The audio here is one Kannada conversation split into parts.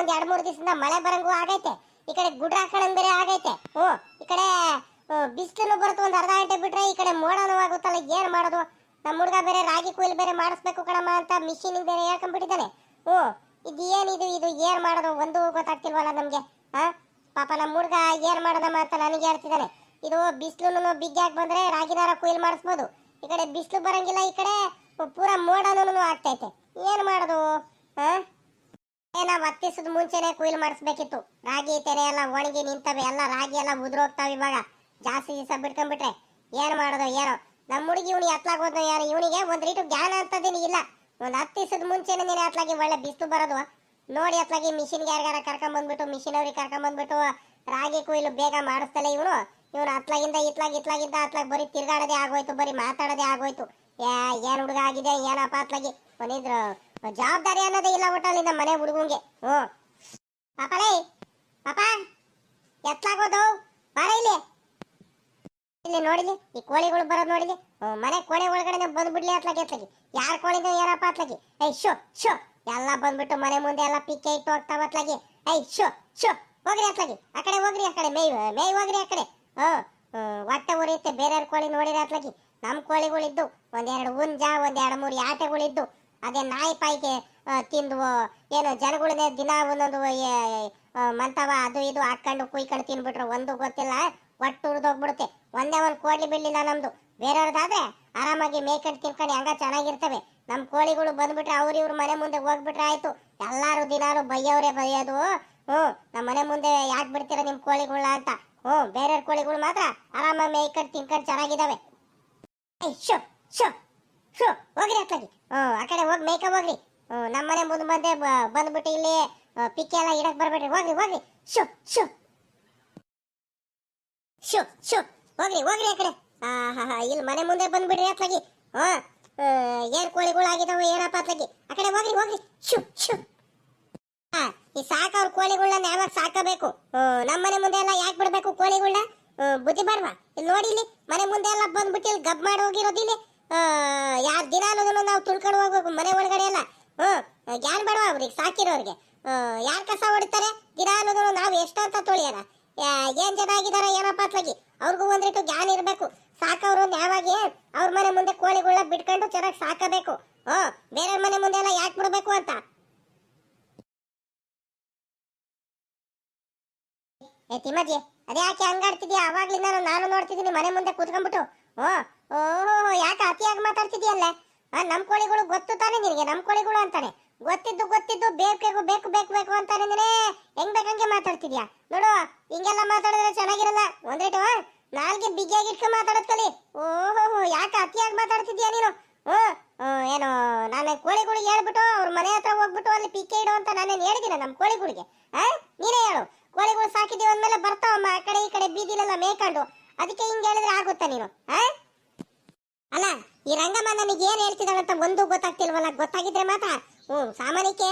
ಒಂದ್ ಎರಡ್ ಮೂರ್ ದಿವಸದಿಂದ ಮಳೆ ಬರಂಗೂ ಆಗೈತೆ. ಈ ಕಡೆ ಗುಡ್ರ ಹಾಕೋಣಂಗ್ ಬೇರೆ ಆಗೈತೆ. ಹ್ಞೂ, ಈ ಕಡೆ ಬಿಸಿಲು ಬರುತ್ತೆ, ಒಂದ್ ಅರ್ಧ ಗಂಟೆ ಬಿಟ್ರೆ ಈ ಕಡೆ ಮೋಡನು ಆಗುತ್ತಲ್ಲ, ಏನ್ ಮಾಡೋದು? ನಮ್ಮ ಹುಡುಗ ಬೇರೆ ರಾಗಿ ಕೊಯ್ಲು ಬೇರೆ ಮಾಡಿಸ್ಬೇಕು ಕಣಮ್ಮ ಅಂತ ಮಿಷಿನ್ ಬೇರೆ ಹೇಳ್ಕೊಂಡ್ಬಿಟ್ಟಿದ್ದಾನೆ ಹ್ಞೂ, ಇದು ಏನಿದು ಇದು ಏನ್ ಮಾಡೋದು? ಒಂದು ಗೊತ್ತಾಗ್ತಿಲ್ವಲ್ಲ ನಮ್ಗೆ ಹಾ ಪಾಪ ನಮ್ಮ ಹುಡುಗ ಏನ್ ಮಾಡೋದಮ್ಮ ಅಂತ ನನಗೆ ಹೇಳ್ತಿದ್ದಾನೆ. ಇದು ಬಿಸಿಲು ಬಿಗ್ಗಾಕ್ ಬಂದ್ರೆ ರಾಗಿದಾರ ಕೊಯ್ಲು ಮಾಡಿಸ್ಬೋದು. ಈ ಕಡೆ ಬಿಸಿಲು ಬರಂಗಿಲ್ಲ, ಈ ಕಡೆ ಪೂರಾ ಮೋಡನೂ ಆಗ್ತೈತೆ. ಏನ್ ಮಾಡೋದು ಹಾ ನಾವು ಹತ್ತಿಸದ ಮುಂಚೆನೆ ಕುಯ್ಲ್ ಮಾಡಿಸ್ಬೇಕಿತ್ತು ರಾಗಿ, ತೆರೆ ಎಲ್ಲ ಒಣಗಿ ನಿಂತವೆ, ಎಲ್ಲ ರಾಗಿ ಎಲ್ಲ ಉದುರೋಗ್ತಾವ ಇವಾಗ. ಜಾಸ್ತಿ ದಿವಸ ಬಿಟ್ಕೊಂಡ್ಬಿಟ್ರೆ ಏನ್ ಮಾಡೋದು ಏನೋ. ನಮ್ಮ ಹುಡುಗಿ ಇವನು ಎತ್ಲಾಗೋದು ಯಾರು? ಇವನಿಗೆ ಒಂದ್ ರೀಟು ಜ್ಞಾನ ಅಂತದೇನು ಇಲ್ಲ. ಒಂದ್ ಹತ್ತು ಮುಂಚೆನೆ ನೀನು ಎತ್ಲಾಗಿ ಒಳ್ಳೆ ಬಿಸ್ತು ಬರೋದು. ನೋಡಿ ಅತ್ಲಾಗಿ ಮಿಷಿನ್ಗೆ ಯಾರಿಗಾರ ಕರ್ಕೊಂಡ್ ಬಂದ್ಬಿಟ್ಟು ಮಿಷಿನ್ ಅವ್ರಿಗೆ ಕರ್ಕೊಂಡ್ ಬಂದ್ಬಿಟ್ಟು ರಾಗಿ ಕುಯ್ಲು ಬೇಗ ಮಾಡಿಸ್ತಲ್ಲ ಇವನು. ಇವನು ಅತ್ಲಾಗಿಂದ ಇತ್ಲಾಗಿ, ಇತ್ಲಾಗಿಂದ ಅತ್ಲಾಗಿ ಬರೀ ತಿರ್ಗಾಡೋದೇ ಆಗೋಯ್ತು, ಬರೀ ಮಾತಾಡೋದೇ ಆಗೋಯ್ತು. ಯಾ, ಏನ್ ಹುಡುಗ ಆಗಿದೆ, ಏನಪ್ಪ ಅತ್ಲಾಗಿ? ಒಂದಿದ್ರು ಜವಾಬ್ದಾರಿ ಅನ್ನೋದೇ ಇಲ್ಲ ಒಟ್ಟಲ್ಲಿ ನಮ್ಮ ಮನೆ ಹುಡುಗಂಗೆ. ಹ್ಞೂ. ಪಾಪಲೇ, ಪಾಪ, ಎತ್ಲಾಗೋದು? ಬಾರ ಇಲ್ಲಿ. ಇಲ್ಲಿ ನೋಡಿಲಿ, ಈ ಕೋಳಿಗಳು ಬರೋದು ನೋಡಿಲಿ. ಮನೆ ಕೋಣೆ ಒಳಗಡೆ ಬಂದ್ಬಿಡ್ಲಿ ಅತ್ಲಾಗಿ ಅತ್ಲಾಗಿ. ಯಾರ್ ಕೋಳಿದು ಏನಪ್ಪ ಅತ್ಲಾಗಿ? ಐ ಶೋ ಶೋ ಎಲ್ಲ ಬಂದ್ಬಿಟ್ಟು ಮನೆ ಮುಂದೆ ಎಲ್ಲ ಪಿಕ್ಕೆ ಇಟ್ಟು ಹೋಗ್ತಾವ ಅತ್ಲಾಗಿ. ಐ ಶೋ ಶೋ ಹೋಗ್ರಿ ಅತ್ಲಾಗಿ. ಆ ಕಡೆ ಹೋಗ್ರಿ, ಆ ಕಡೆ. ಮೇಯ್ ಮೇಯ್ ಹೋಗ್ರಿ ಆ ಕಡೆ. ಹ್ಞೂ ಹೊಟ್ಟೆ ಉರಿಯುತ್ತೆ, ಬೇರೆಯವ್ರ ಕೋಳಿ ನೋಡಿರಿ ಅತ್ಲಾಗಿ. ನಮ್ಮ ಕೋಳಿಗಳಿದ್ದು ಒಂದೆರಡು ಹುಂಜ ಒಂದೆರಡು ಮೂರು ಆಟೆಗಳಿದ್ದು ಅದೇ ನಾಯಿ ಪಾಯಿಗೆ ತಿಂದು ಏನು ಜನಗಳನ್ನೇ ದಿನ ಒಂದೊಂದು ಮಂತವ, ಅದು ಇದು ಹಾಕೊಂಡು ಕುಯ್ಕೊಂಡು ತಿನ್ಬಿಟ್ರು. ಒಂದು ಗೊತ್ತಿಲ್ಲ, ಒಟ್ಟು ಉರಿದೋಗ್ಬಿಡುತ್ತೆ ಒಂದೇ ಒಂದು ಕೋಳಿ ಬಿಡಲಿಲ್ಲ ನಮ್ದು. ಬೇರೆಯವ್ರದಾದ್ರೆ ಆರಾಮಾಗಿ ಮೇಯ್ಕೊಂಡು ತಿನ್ಕೊಂಡು ಹೆಂಗ ಚೆನ್ನಾಗಿರ್ತವೆ. ನಮ್ಮ ಕೋಳಿಗಳು ಬಂದ್ಬಿಟ್ರೆ ಅವ್ರ ಇವ್ರ ಮನೆ ಮುಂದೆ ಹೋಗ್ಬಿಟ್ರೆ ಆಯ್ತು. ಎಲ್ಲಾರು ದಿನಾರು ಬೈಯವ್ರೆ ಬೈಯೋದು. ಹ್ಞೂ ನಮ್ಮ ಮನೆ ಮುಂದೆ ಯಾಕೆ ಬಿಡ್ತೀರ ನಿಮ್ಮ ಕೋಳಿಗಳನ್ನ ಅಂತ. ಹ್ಞೂ, ಬೇರೆಯವ್ರ ಕೋಳಿಗಳು ಮಾತ್ರ ಆರಾಮಾಗಿ ಮೇಯ್ಕೊಂಡು ತಿನ್ಕೊಂಡು ಚೆನ್ನಾಗಿದ್ದಾವೆ ಶೋ ಶೋ ಹೋಗ್ರಿ ಅತ್ಲಾಗಿ ಹ್ಞೂ ಆ ಕಡೆ ಹೋಗಿ ಮೇಯ್ಕ ಹೋಗ್ರಿ. ಹ್ಞೂ ನಮ್ಮ ಮನೆ ಮುಂದೆ ಬಂದೆ ಬಂದ್ಬಿಟ್ಟು ಇಲ್ಲಿ ಪಿಕ್ಕೆ ಎಲ್ಲ ಇಡಕ್ ಬರ್ಬೇಡ್ರಿ. ಹೋಗ್ರಿ ಹೋಗ್ರಿ. ಶು ಶು. ಶು ಶು. ಹೋಗ್ರಿ ಹೋಗ್ರಿ ಆ ಕಡೆ. ಇಲ್ಲಿ ಮನೆ ಮುಂದೆ ಬಂದ್ಬಿಡ್ರಿ ಅತ್ಲಾಗಿ. ಹಾ ಏನ್ ಕೋಳಿಗಳು ಆಗಿದಾವ, ಏನಪ್ಪ ಅತ್ಲಾಗಿ. ಆ ಕಡೆ ಹೋಗ್ರಿ ಹೋಗ್ರಿ. ಶು ಶು. ಹಾ, ಈ ಸಾಕವ್ರ ಕೋಳಿಗಳನ್ನ ಯಾವಾಗ ಸಾಕಬೇಕು. ನಮ್ಮ ಮನೆ ಮುಂದೆ ಎಲ್ಲ ಯಾಕೆ ಬಿಡ್ಬೇಕು ಕೋಳಿಗಳನ್ನ ಬುದ್ಧಿ ಬರ್ವಾ. ಇಲ್ಲಿ ನೋಡಿ ಇಲ್ಲಿ, ಮನೆ ಮುಂದೆ ಎಲ್ಲ ಬಂದ್ಬಿಟ್ಟು ಇಲ್ಲಿ ಗಬ್ ಮಾಡಿ ಹೋಗಿರೋದು ಇಲ್ಲಿ. ಯಾರ ಅನ್ನೋದನ್ನು ನಾವು ತುಳ್ಕೊಂಡು ಹೋಗ್ಬೇಕು, ಮನೆ ಒಳಗಡೆ ಎಲ್ಲ ಹ್ಞೂ ಜ್ಞಾನ ಬೇಡ ಅವ್ರಿಗೆ, ಸಾಕಿರೋರಿಗೆ. ಯಾರು ಕಸ ಹೊಡಿತಾರೆ, ದಿನ ಅನ್ನೋದನ್ನು ನಾವು ಎಷ್ಟಂತ ತೊಳಿಯೋಣ ಯಾ- ಏನ್ ಜನ ಆಗಿದಾರ, ಏನಪ್ಪ ಅತ್ಲಾಗಿ, ಅವ್ರಿಗೂ ಒಂದಿಟ್ಟು ಜ್ಞಾನ ಇರಬೇಕು. ಸಾಕವ್ರು ನ್ಯಾಯವಾಗಿ ಅವ್ರ ಮನೆ ಮುಂದೆ ಕೋಳಿಗಳನ್ನ ಬಿಟ್ಕೊಂಡು ಚೆನ್ನಾಗಿ ಸಾಕಬೇಕು. ಹ್ಞೂ ಬೇರೆ ಮನೆ ಮುಂದೆ ಎಲ್ಲ ಯಾಕೆ ಬಿಡಬೇಕು ಅಂತ? ಏ ತಿಮ್ಮಜ್ಜಿ, ಅದೇ ಯಾಕೆ ಹಂಗಾಡ್ತಿದ್ಯಾ? ಅವಾಗ್ಲಿಂದ ನಾನು ನೋಡ್ತಿದ್ದೀನಿ, ಮನೆ ಮುಂದೆ ಕೂತ್ಕೊಂಡ್ಬಿಟ್ಟು. ಓ ಯಾಕೆ ಅತಿಯಾಗಿ ಮಾತಾಡ್ತಿದ್ಯಲ್ಲ ನಮ್ಮ ನಮ್ ಕೋಳಿಗಳು ಗೊತ್ತು ತಾನೆ ನಿನಗೆ ನಮ್ಮ ಕೋಳಿಗಳು ಅಂತಾನೆ. ಗೊತ್ತಿದ್ದು ಗೊತ್ತಿದ್ದು ಬೇಕು ಬೇಕು ಬೇಕು ಬೇಕು ಅಂತಾನೆ ನೀನೇ. ಹೆಂಗ್ ಬೇಕಂಗೆ ಮಾತಾಡ್ತಿದ್ಯಾ? ನೋಡು, ಹಿಂಗೆಲ್ಲ ಮಾತಾಡಿದ್ರೆ ಚೆನ್ನಾಗಿರಲ್ಲ. ಒಂದ್ರೇಟು ನಾಲ್ಗೆ ಬಿಗಿಯಾಗಿ ಇಟ್ಕೊಂಡು ಮಾತಾಡೋದ್ ಕಲಿ. ಓಹೋ ಯಾಕೆ ಅತಿಯಾಗಿ ಮಾತಾಡ್ತಿದ್ಯಾ ನೀನು? ಹ್ಞೂ ಏನು, ನಾನು ಕೋಳಿಗಳಿಗೆ ಹೇಳ್ಬಿಟ್ಟು ಅವ್ರ ಮನೆ ಹತ್ರ ಹೋಗ್ಬಿಟ್ಟು ಅಲ್ಲಿ ಪಿಕೆ ಇಡು ಅಂತ ನಾನೇನು ಹೇಳಿದ್ದೀನಿ ನಮ್ಮ ಕೋಳಿಗಳಿಗೆ? ಆ, ನೀನೇ ಹೇಳು. ಕೋಳಿಗಳು ಸಾಕಿದ್ದೀವಿ ಅಂದಮೇಲೆ ಬರ್ತಾವಮ್ಮ ಆ ಕಡೆ ಈ ಕಡೆ ಬೀದಿಲೆಲ್ಲ ಮೇಯ್ಕೊಂಡು. ಅದಕ್ಕೆ ಹಿಂಗ್ ಹೇಳಿದ್ರೆ ಆಗುತ್ತಾ ನೀನು ಅಲ್ಲ, ಈ ರಂಗಮ್ಮ ನನಗೆ ಏನ್ ಅಂತ ಒಂದು ಗೊತ್ತಾಗ್ತಿಲ್ವಲ್ಲ, ಗೊತ್ತಾಗಿದ್ರೆ ಮಾತ್ರ. ಹ್ಮ್ ಸಾಮಾನ್ಯಕ್ಕೆ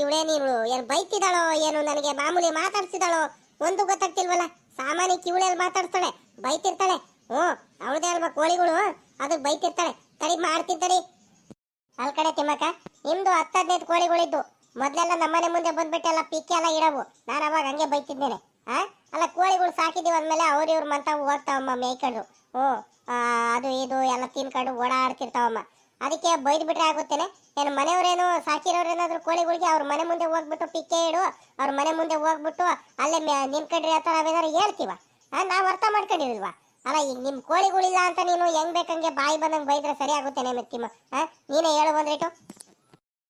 ಇವಳೇ ನೀವು ಏನು ಬೈತಿದಾಳೋ ಏನು ನನಗೆ ಮಾಮೂಲಿ ಮಾತಾಡ್ಸಿದಾಳೋ ಒಂದು ಗೊತ್ತಾಗ್ತಿಲ್ವಲ್ಲ, ಸಾಮಾನ್ಯಕ್ಕೆ ಇವಳೆ ಮಾತಾಡ್ತಾಳೆ ಬೈತಿರ್ತಾಳೆ. ಹ್ಞೂ, ಅವಳದೇ ಅಲ್ವಾ ಕೋಳಿಗಳು, ಅದಕ್ಕೆ ಬೈತಿರ್ತಾಳೆ. ತಡಿ ಮಾಡ್ತಿದ್ದಡಿ ಅಲ್ ಕಡೆ ತಿಮ್ಮಕ್ಕ, ನಿಮ್ದು ಹತ್ತು ಹದಿನೈದು ಕೋಳಿಗಳಿದ್ದು, ಮೊದಲೆಲ್ಲ ನಮ್ಮನೆ ಮುಂದೆ ಬಂದ್ಬಿಟ್ಟೆಲ್ಲ ಪಿಕ್ಕಿ ಎಲ್ಲ ಇಡವು. ನಾನು ಅವಾಗ ಹಂಗೆ ಬೈತಿದ್ದೇನೆ. ಆ? ಅಲ್ಲ ಕೋಳಿಗಳು ಸಾಕಿದ್ದೀವಿ ಅಂದಮೇಲೆ ಅವ್ರು ಇವ್ರ ಮಂತಾವು ಹೋಗ್ತಾವಮ್ಮ ಮೇಯ್ಕೊಂಡು. ಆ, ಅದು ಇದು ಎಲ್ಲ ತಿನ್ಕೊಂಡು ಓಡಾಡ್ತಿರ್ತಾವಮ್ಮ. ಅದಕ್ಕೆ ಬೈದ್ಬಿಟ್ರೆ ಆಗುತ್ತೇನೆ? ಏನು ಮನೆಯವರೇನು ಸಾಕಿರೋರೇನಾದ್ರು ಕೋಳಿಗಳಿಗೆ ಅವ್ರ ಮನೆ ಮುಂದೆ ಹೋಗ್ಬಿಟ್ಟು ಪಿಕ್ಕೆ ಇಡು ಅವ್ರ ಮನೆ ಮುಂದೆ ಹೋಗ್ಬಿಟ್ಟು ಅಲ್ಲೇ ಆ ಥರ ನಾವೇನಾರು ಹೇಳ್ತೀವ? ನಾವು ಅರ್ಥ ಮಾಡ್ಕೊಂಡಿಲ್ವಾ? ಅಲ್ಲ ಈಗ ನಿಮ್ಮ ಕೋಳಿಗಳಿಲ್ಲ ಅಂತ ನೀನು ಹೆಂಗ್ ಬೇಕಂಗೆ ಬಾಯಿ ಬಂದಂಗೆ ಬೈದ್ರೆ ಸರಿ ಆಗುತ್ತೇನೆ ಮೆತ್ತಿಮ್ಮ ಹಾಂ ನೀನೇ ಹೇಳು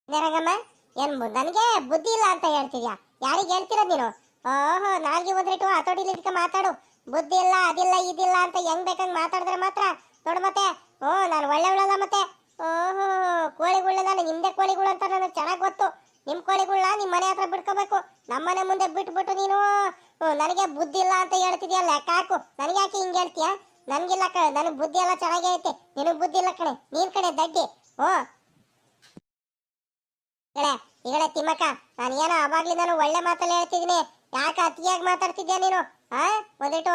ರಂಗಮ್ಮ ಏನು ನನಗೆ ಬುದ್ಧಿ ಇಲ್ಲ ಅಂತ ಹೇಳ್ತಿದ್ಯಾ? ಯಾರಿಗೆ ಹೇಳ್ತಿರೋದು ನೀನು? ಓಹೋ ನಾಲ್ಗೆ ಬಂದ್ರಿಟ್ಟು ಹತೋಟಿಲಿ ಇದಕ್ಕೆ ಮಾತಾಡು. ಬುದ್ಧಿ ಇಲ್ಲ, ಅದಿಲ್ಲ, ಇದಿಲ್ಲ ಅಂತ ಹೆಂಗ್ ಬೇಕಂಗ್ ಮಾತಾಡಿದ್ರೆ ಮಾತ್ರ. ನೋಡು ಮತ್ತೆ. ಓ ನಾನು ಒಳ್ಳೆ ಒಳ್ಳೆಲ್ಲ ಮತ್ತೆ. ಓಹೋ ಕೋಳಿಗಳನ್ನ ನಾನು, ನಿಮ್ದೆ ಕೋಳಿಗಳು ಅಂತ ನನಗೆ ಚೆನ್ನಾಗಿ ಗೊತ್ತು. ನಿಮ್ಮ ಕೋಳಿಗಳನ್ನ ನಿಮ್ಮ ಮನೆ ಹತ್ರ ಬಿಟ್ಕೋಬೇಕು. ನಮ್ಮನೆ ಮುಂದೆ ಬಿಟ್ಬಿಟ್ಟು ನೀನು ನನಗೆ ಬುದ್ಧಿ ಇಲ್ಲ ಅಂತ ಹೇಳ್ತಿದ್ಯಲ್ಲ ಕಾಕು ನನಗೆ ಯಾಕೆ ಹಿಂಗೆ ಹೇಳ್ತೀಯ? ನನಗಿಲ್ಲ ಕಣೆ, ನನಗೆ ಬುದ್ಧಿ ಎಲ್ಲ ಚೆನ್ನಾಗಿ ಐತೆ. ನಿನಗೆ ಬುದ್ಧಿ ಇಲ್ಲ ಕಣೆ, ನೀನ್ ಕಣೆ ದಡ್ಡಿ. ಓ ಕಣೆ ಈಗಳೆ ತಿಮ್ಮಕ್ಕ, ನಾನು ಏನೋ ಅವಾಗ್ಲಿ ನಾನು ಒಳ್ಳೆ ಮಾತಲ್ಲಿ ಹೇಳ್ತಿದ್ದೀನಿ. ಯಾಕೆ ಅತಿಯಾಗಿ ಮಾತಾಡ್ತಿದ್ಯಾ ನೀನು? ಆ? ಒಂದಿಟ್ಟು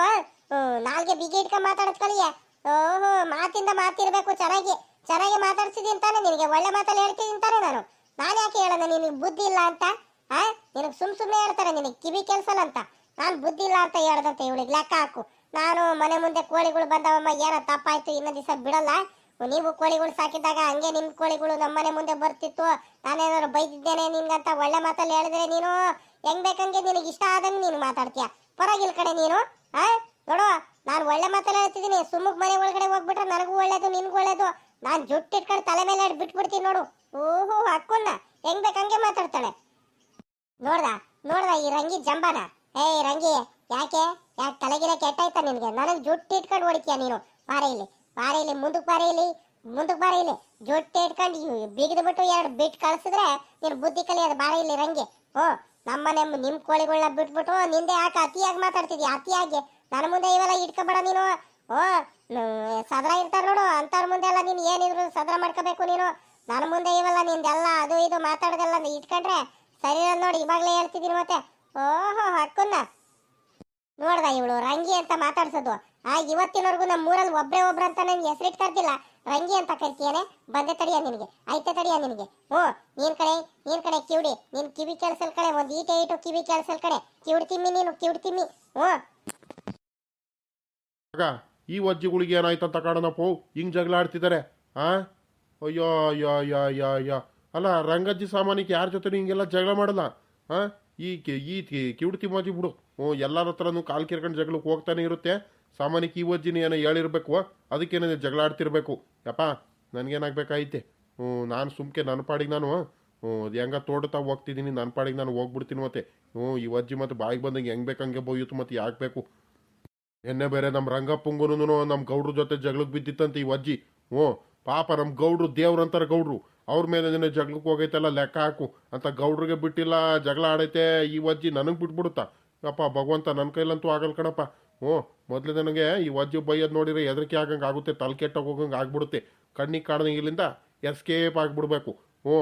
ನಾಲ್ಗೆ ಬಿಗಿ ಇಟ್ಕೊಂಡು ಮಾತಾಡೋದ್ ಕಲಿಯ ಓಹೋ, ಮಾತಿಂದ ಮಾತಿರ್ಬೇಕು, ಚೆನ್ನಾಗಿ ಚೆನ್ನಾಗಿ ಮಾತಾಡ್ತಿದ್ದೀನಿ ತಾನೆ ನಿನಗೆ, ಒಳ್ಳೆ ಮಾತಲ್ಲಿ ಹೇಳ್ತಿದ್ದೀನಿ ತಾನೆ ನಾನು. ನಾನು ಯಾಕೆ ಹೇಳೋಣ ನಿನಗೆ ಬುದ್ಧಿ ಇಲ್ಲ ಅಂತ? ಆ? ನಿನಗೆ ಸುಮ್ ಸುಮ್ಮನೆ ಹೇಳ್ತಾರೆ, ನಿನಗೆ ಕಿವಿ ಕೆಲ್ಸಲ್ಲ ಅಂತ. ನಾನು ಬುದ್ಧಿ ಇಲ್ಲ ಅಂತ ಹೇಳ್ದಂತೆ ಇವಳಿಗೆ ಲೆಕ್ಕ ಹಾಕು. ನಾನು ಮನೆ ಮುಂದೆ ಕೋಳಿಗಳು ಬಂದವಮ್ಮ, ಏನೋ ತಪ್ಪಾಯ್ತು ಇನ್ನೊಂದು ದಿವಸ ಬಿಡಲ್ಲ. ನೀವು ಕೋಳಿಗಳು ಸಾಕಿದಾಗ ಹಂಗೆ ನಿಮ್ಮ ಕೋಳಿಗಳು ನಮ್ಮ ಮನೆ ಮುಂದೆ ಬರ್ತಿತ್ತು. ನಾನೇನಾದ್ರು ಬೈದಿದ್ದೇನೆ ನಿನ್ಗಂತ ಒಳ್ಳೆ ಮಾತಲ್ಲಿ ಹೇಳಿದ್ರೆ ನೀನು? ಹೆಂಗ್ ಬೇಕಂಗೆ ನಿನಗೆ ಇಷ್ಟ ಆದಂಗೆ ನೀನು ಮಾತಾಡ್ತೀಯ? ಪರವಾಗಿಲ್ಲ ಕಡೆ ನೀನು, ಆ? ನೋಡು, ನಾನು ಒಳ್ಳೆ ಮಾತಲ್ಲ ಹೇಳ್ತಿದ್ದೀನಿ ಸುಮ್ಮಕ್ ಮನೆ ಒಳಗಡೆ ಹೋಗ್ಬಿಟ್ರೆ ನನಗೂ ಒಳ್ಳೇದು, ನಿನ್ಗೂ ಒಳ್ಳೇದು. ನಾನು ಜುಟ್ಟಿಟ್ಕೊಂಡು ತಲೆ ಮೇಲೆ ಬಿಟ್ಬಿಡ್ತೀನಿ ನೋಡು. ಓಹೋ ಅಕ್ಕನ್ನ ಹೆಂಗ್ ಬೇಕಂಗೆ ಮಾತಾಡ್ತಾಳೆ. ನೋಡ್ದ ನೋಡ್ದ ಈ ರಂಗಿ ಜಂಬಾನ? ಏಯ್ ರಂಗಿ, ಯಾಕೆ? ಯಾಕೆ ತಲೆಗಿರ ಕೆಟ್ಟಾಯ್ತಾ ನಿನಗೆ? ನನಗೆ ಜುಟ್ಟು ಇಟ್ಕೊಂಡು ಹೊಡಿತೀಯ ನೀನು? ಬಾರ ಇಲ್ಲಿ ಬಾರ ಇಲ್ಲಿ ಮುಂದಕ್ಕೆ ಬಾರ ಇಲ್ಲಿ ಮುಂದಕ್ಕೆ ಬಾರ ಇಲ್ಲಿ. ಜುಟ್ಟು ಇಟ್ಕೊಂಡು ಬಿಗಿದ್ಬಿಟ್ಟು ಎರಡು ಬಿಟ್ಟು ಕಳ್ಸಿದ್ರೆ ನೀನು ಬುದ್ಧಿ ಕಲಿಯೋದು ಬಾರ ಇಲ್ಲಿ ರಂಗಿ. ಹ್ಞೂ ನಮ್ಮನೆ ನಿಮ್ಮ ಕೋಳಿಗಳನ್ನ ಬಿಟ್ಬಿಟ್ಟು ನಿಂದೆ ಯಾಕೆ ಅತಿಯಾಗಿ ಮಾತಾಡ್ತಿದ್ಯಾ ಅತಿಯಾಗಿ. ನನ್ನ ಮುಂದೆ ಇವೆಲ್ಲ ಇಟ್ಕೊಬೇಡ ನೀನು. ಓ ಸದ್ರ ಇರ್ತಾರ ನೋಡು. ಅಂಥವ್ರ ಮುಂದೆ ಎಲ್ಲ ನೀನು ಏನಿದ್ರು ಸದ್ರ ಮಾಡ್ಕೋಬೇಕು ನೀನು. ನನ್ನ ಮುಂದೆ ಇವೆಲ್ಲ ನಿಂದೆಲ್ಲ ಅದು ಇದು ಮಾತಾಡೋದೆಲ್ಲ ಇಟ್ಕೊಂಡ್ರೆ ಸರಿ ನೋಡಿ. ಇವಾಗಲೇ ಹೇಳ್ತಿದ್ದೀನಿ ಮತ್ತೆ. ಓಹೋ, ಹಕ್ಕನ್ನ. ನೋಡ್ದ ಇವಳು ರಂಗಿ ಅಂತ ಮಾತಾಡ್ಸೋದು. ಆ, ಇವತ್ತಿನವರೆಗೂ ನಮ್ಮ ಊರಲ್ಲಿ ಒಬ್ಬರೇ ಒಬ್ರು ಅಂತ ನನ್ಗೆ ಹೆಸರಿಟ್ಟು ಕರ್ದಿಲ್ಲ ರಂಗಿ ಅಂತ ಕರಿತೀಯನೆ, ಬಂದೆ ತಡಿಯ ನಿನಗೆ ಐತೆ ತಡಿಯ ನಿನಗೆ. ಓ ನೀನ್ ಕಡೆ ನೀನ್ ಕಡೆ ಕಿವಿಡಿ, ನೀನ್ ಕಿವಿ ಕೆಲ್ಸಲ್ ಕಡೆ, ಒಂದು ಈಟೆ ಇಟ್ಟು ಕಿವಿ ಕೆಲ್ಸಲ್ ಕಡೆ. ಕಿವಿಡ್ ನೀನು, ಕಿವಿಡ್ ಈ ಆಗ, ಈ ವಜ್ಜಿಗಳಿಗೆ ಏನಾಯ್ತಂತ ಕಾಣನಪ್ಪ? ಹಿಂಗ್ ಜಗಳ ಆಡ್ತಿದ್ದಾರೆ ಆ? ಅಯ್ಯೋ ಅಯ್ಯೋ ಅಯ್ಯೋ ಅಯ್ಯೋ ಅಯ್ಯೋ. ಅಲ್ಲ, ರಂಗಜ್ಜಿ ಸಾಮಾನಿಗೆ ಯಾರ ಜೊತೆ ಹಿಂಗೆಲ್ಲ ಜಗಳ ಮಾಡಲ್ಲ ಹಾಂ ಈ ಈ ತಿಮ್ಮಜ್ಜಿ ಬಿಡು. ಹ್ಞೂ, ಎಲ್ಲರ ಹತ್ರನೂ ಕಾಲು ಕಿರ್ಕೊಂಡು ಜಗಳಕ್ಕೆ ಹೋಗ್ತಾನೆ ಇರುತ್ತೆ. ಸಾಮಾನ್ಯಕ್ಕೆ ವಜ್ಜಿನ ಏನೋ ಹೇಳಿರ್ಬೇಕು ಅದಕ್ಕೇನೇ ಜಗಳ ಆಡ್ತಿರ್ಬೇಕು. ಯಪ್ಪ, ನನಗೇನಾಗಬೇಕಾಯ್ತೆ? ಹ್ಞೂ, ನಾನು ಸುಮ್ಕೆ ನನ್ನ ಪಾಡಿಗೆ ನಾನು, ಹ್ಞೂ, ಅದು ಹೆಂಗ ತೋಡ್ತಾ ಹೋಗ್ತಿದ್ದೀನಿ ನನ್ನ ಪಾಡಿಗೆ ನಾನು ಹೋಗ್ಬಿಡ್ತೀನಿ ಮತ್ತೆ. ಹ್ಞೂ, ಈ ಅಜ್ಜಿ ಮತ್ತು ಬಾಯಿಗೆ ಬಂದಂಗೆ ಹೆಂಗೆ ಬೇಕಂಗೆ ಬೋಯ್ಯುತ್ತು ಮತ್ತೆ ಯಾಕೆ ಬೇಕು? ಎನ್ನೆ ಬೇರೆ ನಮ್ಮ ರಂಗಪ್ಪಂಗೂನು ನಮ್ಮ ಗೌಡ್ರ ಜೊತೆ ಜಗಳಕ್ಕೆ ಬಿದ್ದಿತ್ತಂತೆ ಈ ಅಜ್ಜಿ. ಹ್ಞೂ, ಪಾಪ ನಮ್ಮ ಗೌಡ್ರು ದೇವ್ರು ಅಂತಾರೆ ಗೌಡ್ರು. ಅವ್ರ ಮೇಲೆ ನಿನ್ನೆ ಜಗಳಕ್ಕೆ ಹೋಗೈತೆಲ್ಲ, ಲೆಕ್ಕ ಹಾಕು ಅಂತ ಗೌಡ್ರಿಗೆ ಬಿಟ್ಟಿಲ್ಲ, ಜಗಳ ಆಡೈತೆ ಈ ಅಜ್ಜಿ, ನನಗೆ ಬಿಟ್ಬಿಡುತ್ತಾ? ಅಪ್ಪ ಭಗವಂತ ನನ್ನ ಕೈಲಂತೂ ಆಗಲ್ಲ ಕಣಪ್ಪ. ಹ್ಞೂ ಮೊದಲೇ ನನಗೆ ಈ ವಜ್ಜು ಬೈಯೋದು ನೋಡಿದ್ರೆ ಹೆದರಿಕೆ ಆಗಂಗೆ ಆಗುತ್ತೆ, ತಲೆ ಕೆಟ್ಟೋಗಿ ಹೋಗಂಗೆ ಆಗ್ಬಿಡುತ್ತೆ. ಕಣ್ಣಿಗೆ ಕಾಡ್ದಂಗೆ ಇಲ್ಲಿಂದ ಎಸ್ಕೇಪ್ ಆಗಿಬಿಡ್ಬೇಕು. ಹ್ಞೂ.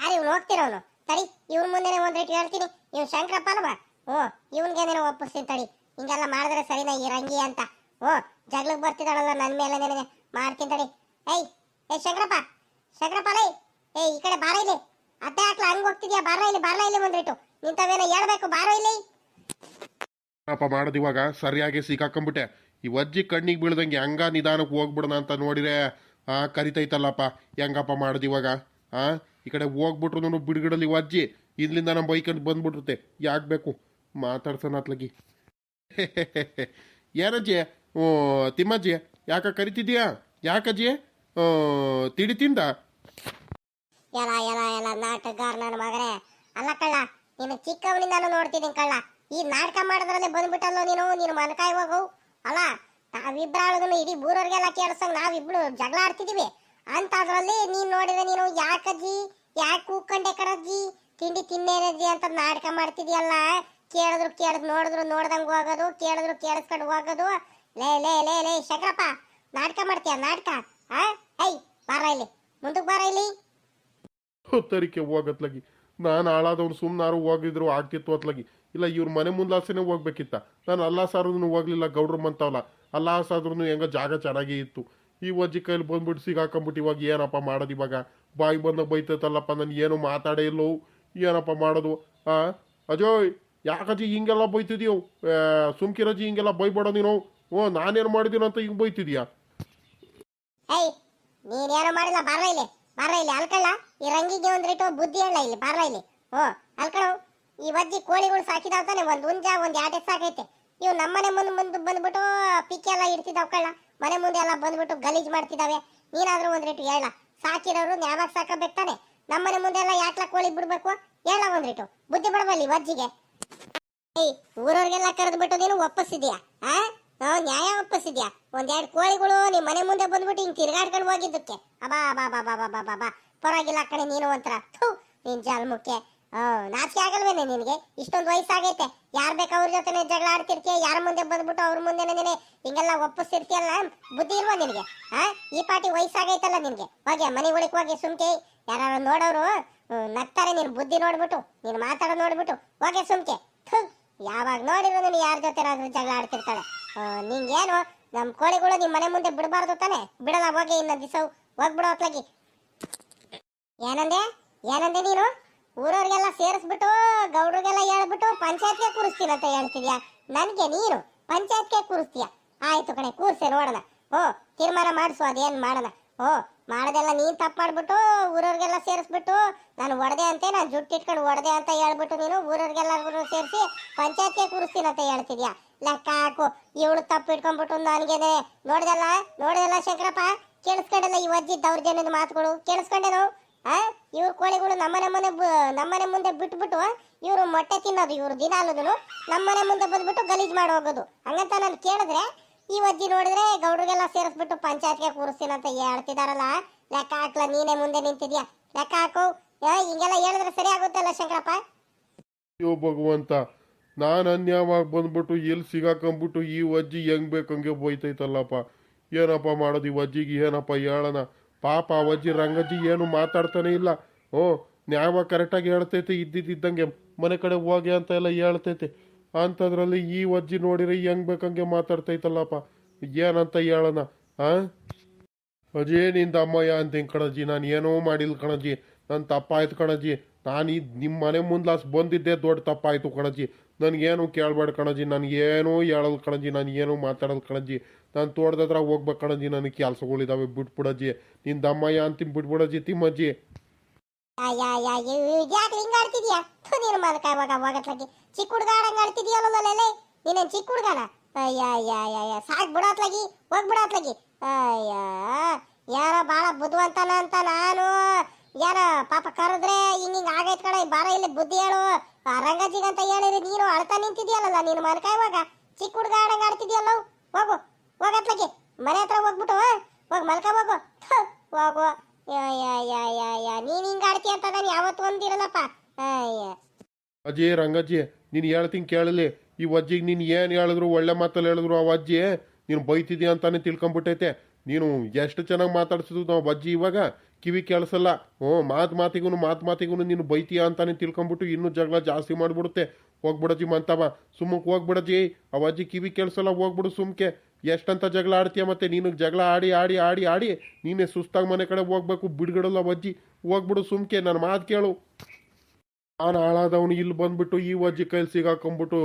ಇವ್ನು ಹೋಗ್ತಿರೋನು ತಡಿ, ಇವ್ನ ಮುಂದೆನೆ ಒಂದ್ ರೇಟ್ ಹೇಳ್ತೀನಿ. ಇವ್ನು ಶಂಕರಪ್ಪ ಅಲ್ವಾ? ಓ ಇವನ್ಗೇನೇನೋ ಒಪ್ಪಿಸ್ತೀನಿ ತಡಿ. ಹಿಂಗೆಲ್ಲ ಮಾಡಿದ್ರೆ ಸರಿನಾ ಈ ರಂಗಿ ಅಂತ? ಓ ಜಗಳಕ್ಕೆ ಬರ್ತಿದ್ದಾಳಲ್ಲ ನನ್ನ ಮೇಲೆ ನನಗೆ? ಮಾಡ್ತೀನಿ ತಡಿ. ಏಯ್, ಏ ಶಂಕರಪ್ಪ ಶಂಕರಪ್ಪ ಲೈ, ಏಯ್, ಈ ಕಡೆ ಬಾರ ಇಲ್ಲಿ. ಅತ್ತೆ ಹಾಕ್ಲ, ಹಂಗೆ ಹೋಗ್ತಿದ್ಯಾ? ಬಾರ ಇಲ್ಲಿ ಬಾರ ಇಲ್ಲಿ ಒಂದ್ ರೇಟು ನಿಂತವೇನೋ ಹೇಳ್ಬೇಕು? ಬಾರೋ ಇಲ್ಲಿ. ಅಪ್ಪ ಮಾಡೋದು ಇವಾಗ ಸರಿಯಾಗಿ ಸಿಕ್ಕಾಕೊಂಬಿಟ್ಟೆ ಈ ಅಜ್ಜಿ ಕಣ್ಣಿಗೆ ಬೀಳ್ದಂಗೆ ಹೆಂಗ ನಿಧಾನಕ್ಕೆ ಹೋಗ್ಬಿಡೋಣ ಅಂತ ನೋಡಿದ್ರೆ ಆ ಕರಿತೈತಲ್ಲಪ್ಪ. ಹೆಂಗಪ್ಪ ಮಾಡೋದು ಇವಾಗ? ಆ ಈ ಕಡೆ ಹೋಗ್ಬಿಟ್ರು ನೋಡು ಬಿಡುಗಡಲ್ಲಿ ವಜ್ಜಿ ಅಜ್ಜಿ. ಇಲ್ಲಿಂದ ನಮ್ಮ ಬೈಕಲ್ಲಿ ಬಂದ್ಬಿಟ್ಟಿರುತ್ತೆ. ಯಾಕೆ ಬೇಕು? ಮಾತಾಡ್ಸೋಣ ಅತ್ಲಗಿ. ಏನಜ್ಜಿ? ಓ ತಿಮ್ಮಜ್ಜಿ ಯಾಕ ಕರಿತಿದ್ಯಾ ಯಾಕಜ್ಜಿ? ಓ ತಿಡಿ ತಿಂದ? ಎಲ್ಲ ಎಲ್ಲ ಎಲ್ಲ ನಾಟಕಗಾರ ನನ್ನ ಮಗನೇ. ಅಲ್ಲ ಕಳ್ಳ ನೀನು ಚಿಕ್ಕವನಿಂದಾನು ನೋಡ್ತಿದ್ದೀನಿ ಕಳ್ಳ. ಈ ನಾಟಕ ಮಾಡೋದ್ರಲ್ಲಿ ಬಂದ್ಬಿಟ್ಟಲ್ಲೋ ನೀನು ನೀನು ಮನಕಾಯಿ ಹೋಗು. ಅಲ್ಲ ನಾವಿಬ್ರಾಳಗನು ಇಡೀ ಊರವ್ರಿಗೆಲ್ಲ ಕೇಳಿಸಂಗ್ ನಾವಿಬ್ರು ಜಗಳ ಆಡ್ತಿದೀವಿ. ಅಂತದ್ರಲ್ಲಿ ನೀನ್ ನೋಡಿದ್ರೆ ನೀನು ಯಾಕಜ್ಜಿ ಯಾಕೆ ಕೂಕೊಂಡೆ ಕಡಜ್ಜಿ ತಿಂಡಿ ತಿನ್ನೇನಜ್ಜಿ ಅಂತ ನಾಟಕ ಮಾಡ್ತಿದ್ಯಲ್ಲ? ಕೇಳಿದ್ರು ಕೇಳಿದ್, ನೋಡಿದ್ರು ನೋಡ್ದಂಗ್ ಹೋಗೋದು, ಕೇಳಿದ್ರು ಕೇಳಿಸ್ಕೊಂಡು ಹೋಗೋದು. ಲೇ ಲೇ ಲೇ ಲೇ, ಶಂಕರಪ್ಪ, ನಾಟಕ ಮಾಡ್ತೀಯ, ನಾಟಕ? ಆ? ಐ ಬಾರ ಇಲ್ಲಿ. ಮುಂದಕ್ಕೆ ಬಾರ ಇಲ್ಲಿ. ಹೋಗತ್ಲಗಿ ನಾನು ಹಾಳಾದವ್ನು ಸುಮ್ಮನಾರು ಹೋಗಿದ್ರು ಆಗ್ತಿತ್ತು ಅತ್ಲಗಿ ಇಲ್ಲ, ಇವ್ರ ಮನೆ ಮುಂದಾಸೆನೇ ಹೋಗ್ಬೇಕಿತ್ತ. ನಾನು ಅಲ್ಲ ಸಾರನು ಹೋಗ್ಲಿಲ್ಲ, ಗೌಡ್ರು ಮಂತವಲ್ಲ ಅಲ್ಲ ಸಾದ್ರೂ ಹೆಂಗ ಜಾಗ ಚೆನ್ನಾಗಿ ಇತ್ತು. ಈ ಒಜ್ಜಿ ಕೈಲಿ ಬಂದ್ಬಿಟ್ಟು ಸಿಗಾಕೊಂಬಿಟ್ಟು ಇವಾಗ ಏನಪ್ಪ ಮಾಡೋದು ಇವಾಗ? ಬಾಯಿ ಬಂದಾಗ ಬೈತೈತಲ್ಲಪ್ಪ, ನಾನು ಏನು ಮಾತಾಡೇ ಇಲ್ಲವು ಏನಪ್ಪ ಮಾಡೋದು? ಆ? ಅಜೋಯ್ ಯಾಕಜ್ಜಿ ಹಿಂಗೆಲ್ಲ ಬೈತಿದ್ಯೋ? ಸುಮ್ಕಿರಜ್ಜಿ ಹಿಂಗೆಲ್ಲ ಬೈಬೇಡ ನೀನು. ಓ, ನಾನೇನು ಮಾಡಿದೀನೋ ಅಂತ ಹಿಂಗೆ ಬೈತಿದ್ಯಾ? ನೀನೇನು ಮಾಡಿಲ್ಲ ಬಾರ ಇಲ್ಲಿ ಅಲ್ಕಳ ಈ ರಂಗಿಗೆ ಒಂದ್ ರೇಟು, ಬುದ್ಧಿ ಅಲ್ಲ ಇಲ್ಲಿ ಬಾರ ಇಲ್ಲಿ. ಓ ಅಲ್ಕಳು ಈ ವಜ್ಜಿ ಕೋಳಿಗಳು ಸಾಕಿದಾವ್ ತಾನೆ, ಒಂದ್ ಉಂಜ, ಒಂದ್ ಯಾಟೆ ಸಾಕೈತೆ. ಇವು ನಮ್ಮನೆ ಮುಂದೆ ಮುಂದೆ ಬಂದ್ಬಿಟ್ಟು ಪಿಕ್ಕಿ ಎಲ್ಲ ಇಡ್ತಿದ್ದಾವ್ ಕಳ್ಳ. ಮನೆ ಮುಂದೆ ಎಲ್ಲ ಬಂದ್ಬಿಟ್ಟು ಗಲೀಜ್ ಮಾಡ್ತಿದಾವೆ. ನೀನಾದ್ರೂ ಒಂದ್ ರೇಟು ಹೇಳ. ಸಾಕಿರೋರು ನ್ಯಾವಾಗ ಸಾಕಬೇಕು ತಾನೆ. ನಮ್ಮನೆ ಮುಂದೆ ಎಲ್ಲ ಯಾಕ್ಲ ಕೋಳಿ ಬಿಡ್ಬೇಕು? ಹೇಳ ಒಂದ್ ರೇಟು. ಬುದ್ಧಿ ಬಿಡಬಲ್ಲಿ ವಜ್ಜಿಗೆ. ಏಯ್, ಊರವ್ರಿಗೆಲ್ಲ ಕರೆದ್ಬಿಟ್ಟು ನೀನು ಒಪ್ಪಿಸಿದ್ಯಾ? ಆ? ನಾವು ನ್ಯಾಯ ಒಪ್ಪಿಸಿದ್ಯಾ ಒಂದೆರಡು ಕೋಳಿಗಳು ನಿಮ್ಮ ಮನೆ ಮುಂದೆ ಬಂದ್ಬಿಟ್ಟು ಹಿಂಗೆ ತಿರ್ಗಾಡ್ಕೊಂಡು ಹೋಗಿದ್ದಕ್ಕೆ. ಅಬಾ ಬಾ ಬಾ ಬಾ ಬಾ ಬಾ ಬಾ ಪರವಾಗಿಲ್ಲ ಕಣೆ ನೀನು ಒಂಥರ. ಥೂ, ನಿನ್ ಜಲ್ಮುಕ್ಕೆ ನಾಚಿಕೆ ಆಗಲ್ವೇನೆ ನಿನಗೆ? ಇಷ್ಟೊಂದು ವಯಸ್ಸಾಗೈತೆ. ಯಾರು ಬೇಕು ಅವ್ರ ಜೊತೆನೆ ಜಗಳ ಆಡ್ತಿರ್ತೀಯ? ಯಾರ ಮುಂದೆ ಬಂದ್ಬಿಟ್ಟು ಅವ್ರ ಮುಂದೆ ನೀನೆ ಹಿಂಗೆಲ್ಲ ಒಪ್ಪಿಸ್ತಿರ್ತೀಯಲ್ಲ? ಬುದ್ಧಿ ಇಲ್ವಾ ನಿನಗೆ? ಹಾ? ಈ ಪಾಟಿ ವಯಸ್ಸಾಗೈತಲ್ಲ ನಿನಗೆ? ಹೋಗಿ ಮನೆ ಒಳಗೆ ಹೋಗಿ ಸುಮ್ಕೆ ಯಾರು ನೋಡೋರು ನಗ್ತಾರೆ ನಿನ್ ಬುದ್ಧಿ ನೋಡ್ಬಿಟ್ಟು. ನೀನ್ ಮಾತಾಡೋ ನೋಡ್ಬಿಟ್ಟು. ಹೋಗಿ ಸುಮ್ಕೆ. ಯಾವಾಗ ನೋಡಿರೋ ನೀನು ಯಾರ ಜೊತೆ ಜಗಳ ಆಡ್ತಿರ್ತಾಳೆ. ನಿಂಗೇನು? ನಮ್ಮ ಕೋಳಿಗಳು ನಿಮ್ಮ ಮನೆ ಮುಂದೆ ಬಿಡಬಾರ್ದು ತಾನೆ? ಬಿಡಲ್ಲ, ಹೋಗಿ ಇನ್ನೊಂದು ದಿವಸ ಹೋಗ್ಬಿಡೋ ಹೊತ್ಲಾಗಿ ಏನಂದೆ? ಏನಂದೆ ನೀನು? ಊರವ್ರಿಗೆಲ್ಲ ಸೇರಿಸ್ಬಿಟ್ಟು, ಗೌಡ್ರಿಗೆಲ್ಲ ಹೇಳ್ಬಿಟ್ಟು ಪಂಚಾಯತ್ಗೆ ಕೂರಿಸ್ತೀನಂತ ಹೇಳ್ತಿದ್ಯಾ? ನನಗೆ ನೀನು ಪಂಚಾಯತ್ಗೆ ಕೂರಿಸ್ತೀಯ? ಆಯ್ತು ಕಣೆ, ಕೂರ್ಸೆ, ನೋಡೋಣ. ಓ, ತೀರ್ಮಾನ ಮಾಡಿಸು, ಅದೇನು ಮಾಡೋಣ? ಓ, ಮಾಡೋದೆಲ್ಲ ನೀನು ತಪ್ಪು ಮಾಡಿಬಿಟ್ಟು ಊರವ್ರಿಗೆಲ್ಲ ಸೇರಿಸ್ಬಿಟ್ಟು, ನಾನು ಒಡೆದೆ ಅಂತೆ, ನಾನು ಜುಟ್ಟು ಇಟ್ಕೊಂಡು ಒಡೆದೆ ಅಂತ ಹೇಳ್ಬಿಟ್ಟು ನೀನು ಊರವ್ರಿಗೆಲ್ಲರಿಗೂ ಸೇರಿಸಿ ಪಂಚಾಯತ್ಗೆ ಕೂರಿಸ್ತೀನಂತ ಹೇಳ್ತಿದ್ಯಾ? ಲೆಕ್ಕ ಹಾಕು. ಇವಳು ತಪ್ಪು ಇಟ್ಕೊಂಡ್ಬಿಟ್ಟು ನನಗೇನೆ ನೋಡಿದಲ್ಲ? ನೋಡಿದಲ್ಲ ಶಂಕರಪ್ಪ? ಕೇಳಿಸ್ಕೊಂಡಲ್ಲ ಈ ಅಜ್ಜಿ ದೌರ್ಜನ್ಯದ ಮಾತುಗಳು? ಕೇಳಿಸ್ಕೊಂಡೇನು ಆ? ಇವ್ರ ಕೋಳಿಗಳು ನಮ್ಮನೆ ಮನೆ ಬ- ನಮ್ಮನೆ ಮುಂದೆ ಬಿಟ್ಬಿಟ್ಟು, ಇವರು ಮೊಟ್ಟೆ ತಿನ್ನೋದು, ಇವ್ರು ದಿನ ಅಲ್ಲದನು ನಮ್ಮನೆ ಮುಂದೆ ಬಂದ್ಬಿಟ್ಟು ಗಲೀಜು ಮಾಡಿ ಹೋಗೋದು. ಹಂಗಂತ ನಾನು ಕೇಳಿದ್ರೆ, ಈ ಅಜ್ಜಿ ನೋಡಿದ್ರೆ ಗೌಡ್ರಿಗೆಲ್ಲ ಸೇರಿಸ್ಬಿಟ್ಟು ಪಂಚಾಯತ್ಗೆ ಅಂತ ಹೇಳ್ತಿದಾರಲ್ಲ? ಲೆಕ್ಕ ಹಾಕ್ಲ, ನೀನೇ ಮುಂದೆ ನಿಂತಿದ್ಯಾ? ಲೆಕ್ಕ ಹಾಕು. ಹಿಂಗೆಲ್ಲ ಹೇಳಿದ್ರೆ ಸರಿ ಆಗುತ್ತಲ್ಲ ಶಂಕರಪ್ಪ? ಭಗವಂತ ನಾನು ಅನ್ಯಾವಾಗಿ ಬಂದ್ಬಿಟ್ಟು ಎಲ್ಲಿ ಸಿಗಾಕೊಂಬಿಟ್ಟು ಈ ಅಜ್ಜಿ ಹೆಂಗ್ ಹಂಗೆ ಬೋಯ್ತೈತಲ್ಲಪ್ಪ ಏನಪ್ಪ ಮಾಡೋದು ಈ ಅಜ್ಜಿಗೆ? ಏನಪ್ಪ ಹೇಳೋಣ ಪಾಪ ಆ ಅಜ್ಜಿ ರಂಗಜ್ಜಿ ಏನು ಮಾತಾಡ್ತಾನೆ ಇಲ್ಲ. ಓ, ನ್ಯಾಯ ಕರೆಕ್ಟಾಗಿ ಹೇಳ್ತೈತೆ, ಇದ್ದಿದ್ದಂಗೆ ಮನೆ ಕಡೆ ಹೋಗಿ ಅಂತ ಎಲ್ಲ ಹೇಳ್ತೈತೆ. ಅಂಥದ್ರಲ್ಲಿ ಈ ಅಜ್ಜಿ ಹೆಂಗೆ ಹೆಂಗ್ ಬೇಕಂಗೆ ಮಾತಾಡ್ತೈತಲ್ಲಪ್ಪ. ಏನಂತ ಹೇಳೋಣ ಹಾಂ ಅಜೇ ನಿಂದ ಅಮ್ಮಯ್ಯ ಅಂತೀನಿ ಕಣಜ್ಜಿ, ನಾನು ಏನೋ ಮಾಡಿಲ್ಲ ಕಣಜ್ಜಿ. ನನ್ನ ತಪ್ಪಾಯ್ತು ಕಣಜ್ಜಿ. ನಾನು ಈ ನಿಮ್ಮ ಮನೆ ಮುಂದ್ಲಾಸ್ ಬಂದಿದ್ದೆ ದೊಡ್ಡ ತಪ್ಪಾಯ್ತು ಕಣಜ್ಜಿ. ನನಗೇನು ಕೇಳಬೇಡ ಕಣಜ್ಜಿ, ನನಗೇನೂ ಹೇಳೋದು ಕಣಜಿ ನಾನು ಏನೂ ಮಾತಾಡೋದು ಕಣಜಿ ನಾನು ತೋಟದತ್ರ ಹೋಗ್ಬೇಕು ಕಣಜಿ ನನಗೆ ಕೆಲಸಗಳಿದ್ದಾವೆ ಬಿಟ್ಬಿಡಜ್ಜಿ. ನಿನ್ನ ದಮ್ಮಯ್ಯ ಅಂತೀನಿ ಬಿಟ್ಬಿಡಜ್ಜಿ, ತಿಮ್ಮಜ್ಜಿ. ಚಿಕ್ಕ ಹುಡುಗ ಆಡಂಗ ಆಡ್ತಿದ್ಯಲ್ಲ ನೀನೇನ್ ಚಿಕ್ಕ ಹುಡುಗನ? ಅಯ್ಯ ಸಾಕ್ ಬಿಡತ್ಲಾಗಿ ಹೋಗ್ಬಿಡತ್ಲಾಗಿ ಅಯ್ಯ, ಯಾರ ಬಾಳ ಬುದ್ಧಿವಂತನ ಅಂತ ನಾನು. ಯಾರ ಪಾಪ ಕರೆದ್ರೆ ಹಿಂಗ ಹಿಂಗ ಆಗೈತ್ ಕಣ ಬಾರ ಇಲ್ಲಿ ಬುದ್ಧಿ ಹೇಳು. ಆ ಹೇಳಿದ್ರೆ ನೀನು ಅಳ್ತಾ ನಿಂತಿದ್ಯಲ್ಲ ನೀನು ಮಲ್ಕ ಇವಾಗ? ಚಿಕ್ಕ ಹುಡುಗ ಆಡಂಗ ಆಡ್ತಿದ್ಯಲ್ಲ ಹೋಗು ಹೋಗತ್ಲಕ್ಕೆ ಮನೆ ಹತ್ರ ಹೋಗ್ಬಿಟ್ಟು ಹೋಗ್, ಮಲ್ಕ, ಹೋಗು. ಹೋಗು. ನೀನ್ ಹಿಂಗ ಆಡ್ತೀಯ ಅಂತ ನಾನು ಯಾವತ್ತು ಒಂದಿರಲ್ಲಪ್ಪ ಅಜ್ಜಿ, ರಂಗಜ್ಜಿ, ನೀನು ಹೇಳ್ತೀನಿ ಕೇಳಲಿ. ಈ ಅಜ್ಜಿಗೆ ನೀನು ಏನು ಹೇಳಿದ್ರು, ಒಳ್ಳೆ ಮಾತಲ್ಲಿ ಹೇಳಿದ್ರು ಆ ಅಜ್ಜಿ? ನೀನು ಬೈತಿದ್ಯಾ ಅಂತಾನೆ ತಿಳ್ಕೊಂಬಿಟ್ಟೈತೆ. ನೀನು ಎಷ್ಟು ಚೆನ್ನಾಗಿ ಮಾತಾಡ್ಸಿದ್ರು ನಾವು ಅಜ್ಜಿ ಇವಾಗ? ಕಿವಿ ಕೇಳಿಸಲ್ಲ. ಓ ಮಾತು ಮಾತಿಗೂ ಮಾತು ಮಾತಿಗೂ ನೀನು ಬೈತೀಯ ಅಂತಾನೆ ತಿಳ್ಕೊಂಬಿಟ್ಟು ಇನ್ನೂ ಜಗಳ ಜಾಸ್ತಿ ಮಾಡಿಬಿಡುತ್ತೆ. ಹೋಗ್ಬಿಡಜ್ಜಿ ಮಂತವ ಸುಮ್ಮಕ್ಕೆ ಹೋಗ್ಬಿಡಜ್ಜಿ ಅವಾಜಿ ಕಿವಿ ಕೇಳಿಸಲ್ಲ, ಹೋಗ್ಬಿಡು ಸುಮ್ಕೆ. ಎಷ್ಟಂತ ಜಗಳ ಆಡ್ತೀಯ ಮತ್ತೆ? ನೀನು ಜಗಳ ಆಡಿ ಆಡಿ ಆಡಿ ಆಡಿ ನೀನೇ ಸುಸ್ತಾಗಿ ಮನೆ ಕಡೆ ಹೋಗ್ಬೇಕು, ಬಿಡ್ಗಡಲ್ಲ ಅಜ್ಜಿ. ಹೋಗ್ಬಿಡು ಸುಮ್ಕೆ ನನ್ನ ಮಾತು ಕೇಳು. ನಾನು ಹಾಳಾದವನು ಇಲ್ಲಿ ಬಂದ್ಬಿಟ್ಟು ಈ ಅಜ್ಜಿ ಕೈಲಿ ಸಿಗಾಕೊಂಬಿಟ್ಟು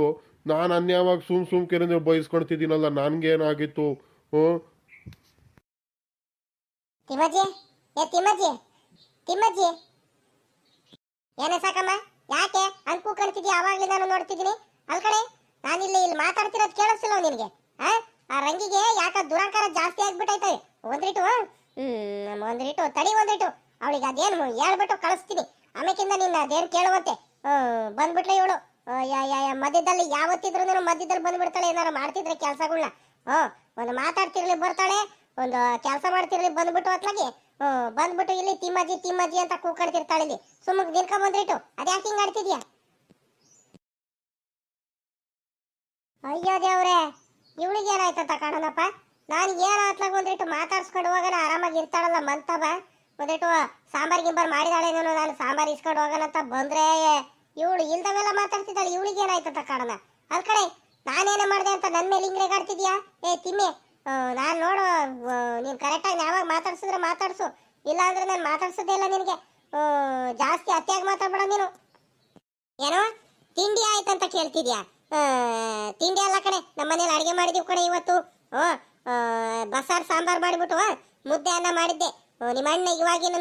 ನಾನು ಅನ್ಯಾವಾಗ ಸುಮ್ ಸುಮ್ಕೆ ಬಯಸ್ಕೊಳ್ತಿದ್ದೀನಲ್ಲ ನನ್ಗೇನಾಗಿತ್ತು? ಹ್ಞೂ. ಏ, ತಿಮ್ಮಜ್ಜಿ ತಿಮ್ಮಜ್ಜಿ. ಏನ ಸಾಕಮ್ಮ, ಯಾಕೆ? ಅನ್ಕು ಕಾಣ್ತಿದ್ಯಾ, ಅವಾಗ್ಲೇ ನಾನು ನೋಡ್ತಿದ್ದೀನಿ. ಅಲ್ಕಡೆ ನಾನಿಲ್ಲಿ ಇಲ್ಲಿ ಮಾತಾಡ್ತಿರೋದು ಕೇಳಿಸ್ತಿಲ್ಲ ನಿನಗೆ? ಆ? ಆ ರಂಗಿಗೆ ಯಾಕ ದುರಂಕಾರ ಜಾಸ್ತಿ ಆಗ್ಬಿಟ್ಟೈತೆ? ಒಂದ್ರಿಟು, ಹ್ಮ್ ಒಂದ್ರಿಟು, ತಡಿ ಒಂದ್ರಿಟು. ಅವಳಿಗೆ ಅದೇನು ಹೇಳ್ಬಿಟ್ಟು ಕಳಿಸ್ತೀನಿ. ಆಮೇಕಿಂದ ನಿನ್ನ ಅದೇನು ಕೇಳುವಂತೆ? ಬಂದ್ಬಿಟ್ಲೆ ಇವಳು. ಮಧ್ಯದಲ್ಲಿ ಯಾವತ್ತಿದ್ರು ನೀನು ಮಧ್ಯದಲ್ಲಿ ಬಂದ್ಬಿಡ್ತಾಳೆ ಏನಾರು ಮಾಡ್ತಿದ್ರೆ ಕೆಲಸಗಳನ್ನ ಹ್ಮ್, ಒಂದು ಮಾತಾಡ್ತಿರ್ಲಿ ಬರ್ತಾಳೆ, ಒಂದು ಕೆಲಸ ಮಾಡ್ತಿರ್ಲಿ ಬಂದ್ಬಿಟ್ಟು ಅತ್ಲಾಗಿ ಬಂದ್ಬಿಟ್ಟು ಇಲ್ಲಿ ತಿಮ್ಮಜ್ಜಿ ತಿಮ್ಮಜ್ಜಿ ಅಂತ ಕೂಕಡ್ತಿರ್ತಾಳೆ ಇಲ್ಲಿ. ಸುಮ್ಮಕ್ ದಿನಕ ಬಂದ್ರಿಟ್ಟು ಅದ್ಯಾಕೆ ಹಿಂಗ್ ಆಡ್ತಿದ್ಯಾ? ಅಯ್ಯೋ ದೇವ್ರೆ, ಇವಳಿಗೆ ಅಂತ ಕಾಣೋಣಪ್ಪ ನಾನು ಏನು ಆತ್ಲಾಗ ಒಂದಿಟ್ಟು ಮಾತಾಡ್ಸ್ಕೊಂಡು ಹೋಗೋಣ ಆರಾಮಾಗಿ ಇರ್ತಾಳಲ್ಲ ಮಂತವ ಒಂದಿಟ್ಟು ಸಾಂಬಾರ್ ಗಿಂಬಾರ್ ಮಾಡಿದಾಳೆ ನಾನು ಸಾಂಬಾರ್ ಇಸ್ಕೊಂಡು ಹೋಗೋಣ ಅಂತ ಬಂದ್ರೆ ಇವಳು ಇಲ್ದವೆಲ್ಲ ಮಾತಾಡ್ತಿದ್ದಾಳೆ, ಇವಳಿಗೆ ಏನಾಯ್ತಂತ ಕಾಣೋಣ ಅದ್ ಕಡೆ ನಾನೇನೇ ಮಾಡಿದೆ ಅಂತ ನನ್ನ ಮೇಲೆ ಹಿಂಗ್ರೆಗಾಡ್ತಿದ್ಯಾ ಏ, ತಿಮ್ಮಿ ನಾನು ನೋಡು ನೀನು ಕರೆಕ್ಟಾಗಿ ಯಾವಾಗ ಮಾತಾಡ್ಸಿದ್ರೆ ಮಾತಾಡ್ಸು. ಇಲ್ಲ ಅಂದ್ರೆ ನಾನು ಮಾತಾಡ್ಸೋದೇ ಇಲ್ಲ ನಿನಗೆ. ಜಾಸ್ತಿ ಅತಿಯಾಗಿ ಮಾತಾಡ್ಬೇಡ ನೀನು. ಏನೋ? ತಿಂಡಿ ಆಯ್ತಂತ ಕೇಳ್ತಿದ್ಯಾ? ತಿಂಡಿ ಅಲ್ಲ ಕಣೆ ನಮ್ಮ ಮನೇಲಿ ಅಡುಗೆ ಮಾಡಿದೀವಿ ಕಣೆ ಇವತ್ತು. ಹ್ಞೂ ಬಸಾರ್ ಸಾಂಬಾರ್ ಮಾಡಿಬಿಟ್ಟು ಮುದ್ದೆ ಅನ್ನ ಮಾಡಿದ್ದೆ. ನಿಮ್ಮ ಅಣ್ಣ ಇವಾಗಿನ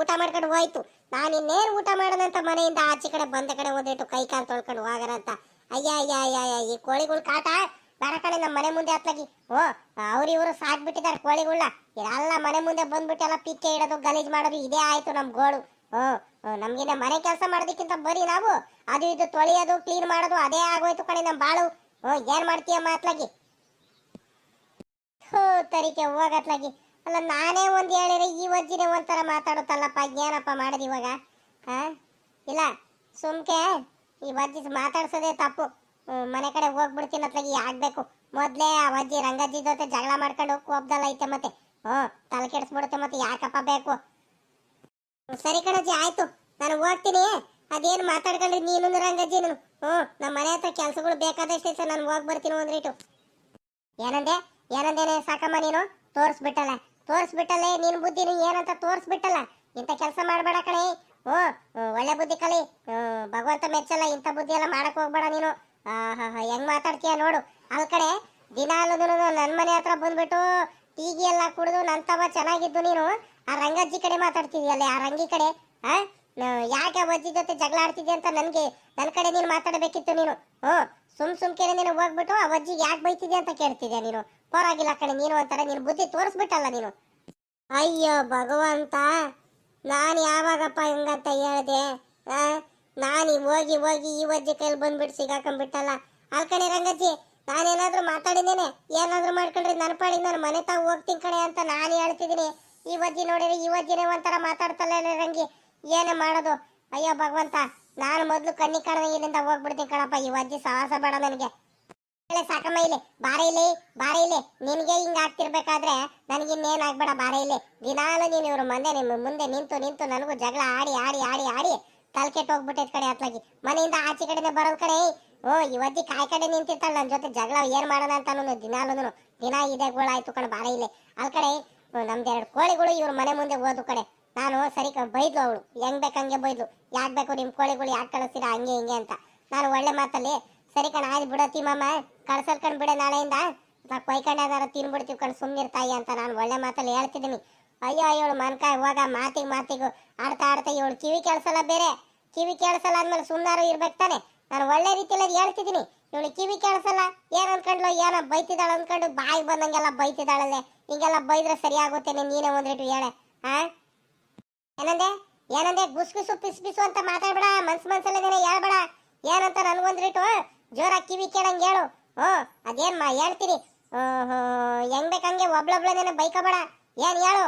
ಊಟ ಮಾಡ್ಕೊಂಡು ಹೋಯ್ತು. ನಾನು ಇನ್ನೇನು ಊಟ ಮಾಡೋದಂತ ಮನೆಯಿಂದ ಆಚೆ ಕಡೆ ಬಂದ ಕಡೆ ಒಂದಿಟ್ಟು ಕೈ ಕಾಲು ತೊಳ್ಕೊಂಡು ಹೋಗೋಣ ಅಂತ. ಅಯ್ಯ ಅಯ್ಯ ಅಯ್ಯ ಈ ಕೋಳಿಗಳ ಕಾಟ. ಬೇಡ ನಮ್ಮ ಮನೆ ಮುಂದೆ ಹತ್ಲಾಗಿ ಓ, ಅವ್ರು ಇವರು ಸಾಕ್ಬಿಟ್ಟಿದ್ದಾರೆ ಕೋಳಿಗಳನ್ನ ಎಲ್ಲ ಮನೆ ಮುಂದೆ ಬಂದ್ಬಿಟ್ಟು ಎಲ್ಲ ಪಿಕ್ಕೆ ಇಡೋದು ಗಲೀಜ್ ಮಾಡೋದು ಇದೇ ಆಯ್ತು ನಮ್ಮ ಗೋಳು. ಹ್ಞೂ ನಮಗಿನ್ನ ಮನೆ ಕೆಲಸ ಮಾಡೋದಕ್ಕಿಂತ ಬರೀ ನಾವು ಅದು ಇದು ತೊಳೆಯೋದು ಕ್ಲೀನ್ ಮಾಡೋದು ಅದೇ ಆಗೋಯ್ತು ಕಣೆ ನಮ್ಮ ಬಾಳು. ಹ್ಞೂ ಏನ್ ಮಾಡ್ತೀಯ ಮಾತ್ಲಾಗಿ ಹ್ಞೂ ತರಿಕೆ ಹೋಗತ್ಲಾಗಿ ಅಲ್ಲ, ನಾನೇ ಒಂದು ಹೇಳಿದ್ರೆ ಈ ವಜ್ಜಿನೇ ಒಂಥರ ಮಾತಾಡುತ್ತಲ್ಲಪ್ಪ, ಏನಪ್ಪ ಮಾಡೋದು ಇವಾಗ? ಹಾ ಇಲ್ಲ, ಸುಮ್ಕೆ ಈ ವಜ್ಜಿ ಮಾತಾಡ್ಸೋದೇ ತಪ್ಪು. ಮನೆ ಕಡೆ ಹೋಗ್ಬಿಡ್ತೀನಿ ಅತ್ಲಾಗಿ ಆಗ್ಬೇಕು ಮೊದ್ಲೇ ಅವಜ್ಜಿ ವಜ್ಜಿ ರಂಗಜ್ಜಿ ಜೊತೆ ಜಗಳ ಮಾಡ್ಕೊಂಡು ಕೋಪ್ದಲ್ಲ ಐತೆ ಮತ್ತೆ. ಹ್ಞೂ ತಲೆ ಕೆಡಿಸ್ಬಿಡುತ್ತೆ ಮತ್ತೆ ಯಾಕಪ್ಪ ಬೇಕು? ಸರಿ ಕಣಜ್ಜಿ, ಆಯ್ತು. ನಾನು ಹೋಗ್ತೀನಿ. ಅದೇನು ಮಾತಾಡ್ಕೊಂಡ್ರಿ ನೀನು ರಂಗಜ್ಜಿ ನಾನು? ಹ್ಞೂ ನಮ್ಮ ಮನೆ ಹತ್ರ ಕೆಲಸಗಳು ಬೇಕಾದಷ್ಟೇ ಸರ್, ನಾನು ಹೋಗಿ ಬರ್ತೀನಿ ಒಂದ್ರಿಟು. ಏನಂದೆ? ಏನಂದೇನೆ ಸಾಕಮ್ಮ ನೀನು? ತೋರಿಸ್ಬಿಟ್ಟಲ್ಲ. ತೋರಿಸ್ಬಿಟ್ಟಲ್ಲ, ನಿನ್ ಬುದ್ಧಿ ಏನಂತ ತೋರಿಸ್ಬಿಟ್ಟಲ್ಲ. ಇಂಥ ಕೆಲಸ ಮಾಡಬೇಡ ಕಣೆ. ಹ್ಞೂ ಒಳ್ಳೆ ಬುದ್ಧಿ ಕಲಿ. ಭಗವಂತ ಮೆಚ್ಚಲ್ಲ, ಇಂಥ ಬುದ್ಧಿ ಎಲ್ಲ ಮಾಡಕ್ ಹೋಗ್ಬೇಡ ನೀನು. ಹೆಂಗ್ ಮಾತಾಡ್ತೀಯ ನೋಡು. ಅಲ್ ಕಡೆ ದಿನಾಲು ನನ್ನ ಮನೆ ಹತ್ರ ಬಂದ್ಬಿಟ್ಟು ಟೀಗಿ ಎಲ್ಲ ಕುಡಿದು ನನ್ ತವ ಚೆನ್ನಾಗಿದ್ದು ನೀನು. ಆ ರಂಗಜ್ಜಿ ಕಡೆ ಮಾತಾಡ್ತಿದ್ಯಲ್ಲ, ಆ ರಂಗಿ ಕಡೆ? ಆ? ಯಾಕೆ ಅಜ್ಜಿ ಜೊತೆ ಜಗಳ ಆಡ್ತಿದ್ಯ ಅಂತ ನನ್ಗೆ ನನ್ನ ಕಡೆ ನೀನು ಮಾತಾಡಬೇಕಿತ್ತು ನೀನು. ಹ್ಞೂ ಸುಮ್ ಸುಮ್ಕೆನೆ ನೀನು ಹೋಗ್ಬಿಟ್ಟು ಆ ಅಜ್ಜಿಗೆ ಯಾಕೆ ಬೈತಿದ್ಯಾ ಅಂತ ಕೇಳ್ತಿದ್ಯಾ ನೀನು? ಪರವಾಗಿಲ್ಲ ಕಣೆ, ನೀನು ಒಂಥರ ನೀನು ಬುದ್ಧಿ ತೋರಿಸ್ಬಿಟ್ಟಲ್ಲ ನೀನು. ಅಯ್ಯೋ ಭಗವಂತ, ನಾನು ಯಾವಾಗಪ್ಪ ಹೆಂಗಂತ ಹೇಳಿದೆ? ನಾನು ಹೋಗಿ ಹೋಗಿ ಈ ವಜ್ಜೆ ಕೈಲಿ ಬಂದ್ಬಿಟ್ಟು ಸಿಗಾಕೊಂಡ್ಬಿಟ್ಟಲ್ಲ. ಅಲ್ಕಣಿ ರಂಗಜ್ಜಿ, ನಾನೇನಾದ್ರೂ ಮಾತಾಡಿದ್ದೇನೆ? ಏನಾದ್ರೂ ಮಾಡ್ಕೊಂಡ್ರೆ ನನ್ನ ಪಾಡಿ ನಾನು ಮನೆ ತಾವು ಹೋಗ್ತೀನಿ ಕಣೆ ಅಂತ ನಾನು ಹೇಳ್ತಿದ್ದೀನಿ. ಈ ವಜ್ಜಿ ನೋಡಿದ್ರೆ ಈ ವಜ್ಜಿನೇ ಒಂಥರ ಮಾತಾಡ್ತಲ್ಲ ರಂಗಿ. ಏನೇ ಮಾಡೋದು? ಅಯ್ಯೋ ಭಗವಂತ, ನಾನು ಮೊದಲು ಕಣ್ಣಿ ಕಾಣದ ಇಲ್ಲಿಂದ ಹೋಗ್ಬಿಡ್ತೀನಿ ಕಣಪ್ಪ, ಈ ವಜ್ಜಿ ಸಾಹಸ ಬೇಡ ನನಗೆ. ಸಾಕಮ್ಮ ಇಲ್ಲಿ, ಬಾರ ಇಲ್ಲಿ ಬಾರ ಇಲ್ಲಿ. ನಿನಗೆ ಹಿಂಗೆ ಆಗ್ತಿರ್ಬೇಕಾದ್ರೆ ನನಗೆ ಇನ್ನೇನು ಆಗ್ಬೇಡ, ಬಾರ ಇಲ್ಲಿ. ದಿನಾಲು ನೀನು ಇವ್ರ ಮಂದೆ, ನಿಮ್ಮ ಮುಂದೆ ನಿಂತು ನಿಂತು ನನಗೂ ಜಗಳ ಆಡಿ ಆಡಿ ಆಡಿ ಆಡಿ. ತಲೆ ಕೆಟ್ಟು ಹೋಗ್ಬಿಟ್ಟೈತ್ ಕಡೆ ಅತ್ಲಾಗಿ. ಮನೆಯಿಂದ ಆಚೆ ಕಡೆನೆ ಬರೋದ್ ಕಡೆ ಓ ಇವತ್ತಿ ಕಾಯಿ ಕಡೆ ನಿಂತಿರ್ತಾಳ ನನ್ನ ಜೊತೆ ಜಗಳ ಏನ್ ಮಾಡೋಣ ಅಂತ ದಿನಾಲು ದಿನ ಇದೇ ಗೋಳಾಯ್ತು ಕಣ ಬಾರ ಇಲ್ಲೇ. ಅಲ್ ಕಡೆ ನಮ್ದು ಎರಡು ಕೋಳಿಗಳು ಇವ್ರ ಮನೆ ಮುಂದೆ ಹೋದು ಕಡೆ ನಾನು ಸರಿ ಬೈದ್ಲು ಅವಳು. ಹೆಂಗ್ ಬೇಕಂಗೆ ಬೈದ್ಲು. ಯಾಕ್ ಬೇಕು ನಿಮ್ ಕೋಳಿಗಳು, ಯಾಕೆ ಕಳಿಸ್ತೀರಾ ಹಂಗೆ ಹಿಂಗೆ ಅಂತ. ನಾನು ಒಳ್ಳೆ ಮಾತಲ್ಲಿ, ಸರಿ ಕಣ, ಆಯ್ತು ಬಿಡತ್ತಿ ಮಾಮ. ಕಣ್ ಬಿಡೆ ನಾಳೆಯಿಂದ. ನಾ ಏನಾರ ತಿನ್ಬಿಡ್ತೀವಿ ಕಣ್ ಸುಮ್ಮನಿರ್ತಾಯಿ ಅಂತ ನಾನು ಒಳ್ಳೆ ಮಾತಲ್ಲಿ ಹೇಳ್ತಿದ್ದೀನಿ. ಅಯ್ಯೋ, ಇವಳು ಮನ್ಕಾಯ್ ಹೋಗ, ಮಾತಿಗೆ ಮಾತಿಗೂ ಆಡ್ತಾ ಆಡ್ತಾ ಇವಳು ಕಿವಿ ಕೇಳಿಸಲ್ಲ ಬೇರೆ. ಕಿವಿ ಕೇಳಿಸಲ್ಲ ಅಂದ್ಮೇಲೆ ಸುಮ್ಮನಾರು ಇರ್ಬೇಕು ತಾನೆ. ನಾನು ಒಳ್ಳೆ ರೀತಿಯಲ್ಲಿ ಅದು ಹೇಳ್ತಿದ್ದೀನಿ. ಇವಳು ಕಿವಿ ಕೇಳಿಸಲ್ಲ ಏನು ಅನ್ಕೊಂಡ್ಲು ಏನೋ ಬೈತಿದ್ದಾಳೆ ಅನ್ಕೊಂಡು ಬಾಯಿ ಬಂದಂಗೆಲ್ಲ ಬೈತಿದ್ದಾಳಲ್ಲೇ. ಹಿಂಗೆಲ್ಲ ಬೈದ್ರೆ ಸರಿ ಆಗುತ್ತೆ ನೀನೇ ಒಂದ್ರಿಟ್ಟು ಹೇಳೆ. ಹಾ ಏನಂದೆ? ಏನಂದೆ? ಗುಸ್ಗುಸು ಪಿಸ್ ಪಿಸು ಅಂತ ಮಾತಾಡ್ಬೇಡ, ಮನ್ಸು ಮನ್ಸಲ್ಲದೇನೆ ಹೇಳ್ಬೇಡ. ಏನಂತ ನನ್ಗೊಂದ್ರಿಟ್ಟು ಜೋರ ಕಿವಿ ಕೇಳಂಗೆ ಹೇಳು. ಹ್ಞೂ, ಅದೇನು ಮಾ ಹೇಳ್ತೀನಿ. ಹೆಂಗ್ ಬೇಕಂಗೆ ಒಬ್ಳೊಬ್ಳದೇನೆ ಬೈಕೋಬೇಡ. ಏನು ಹೇಳು?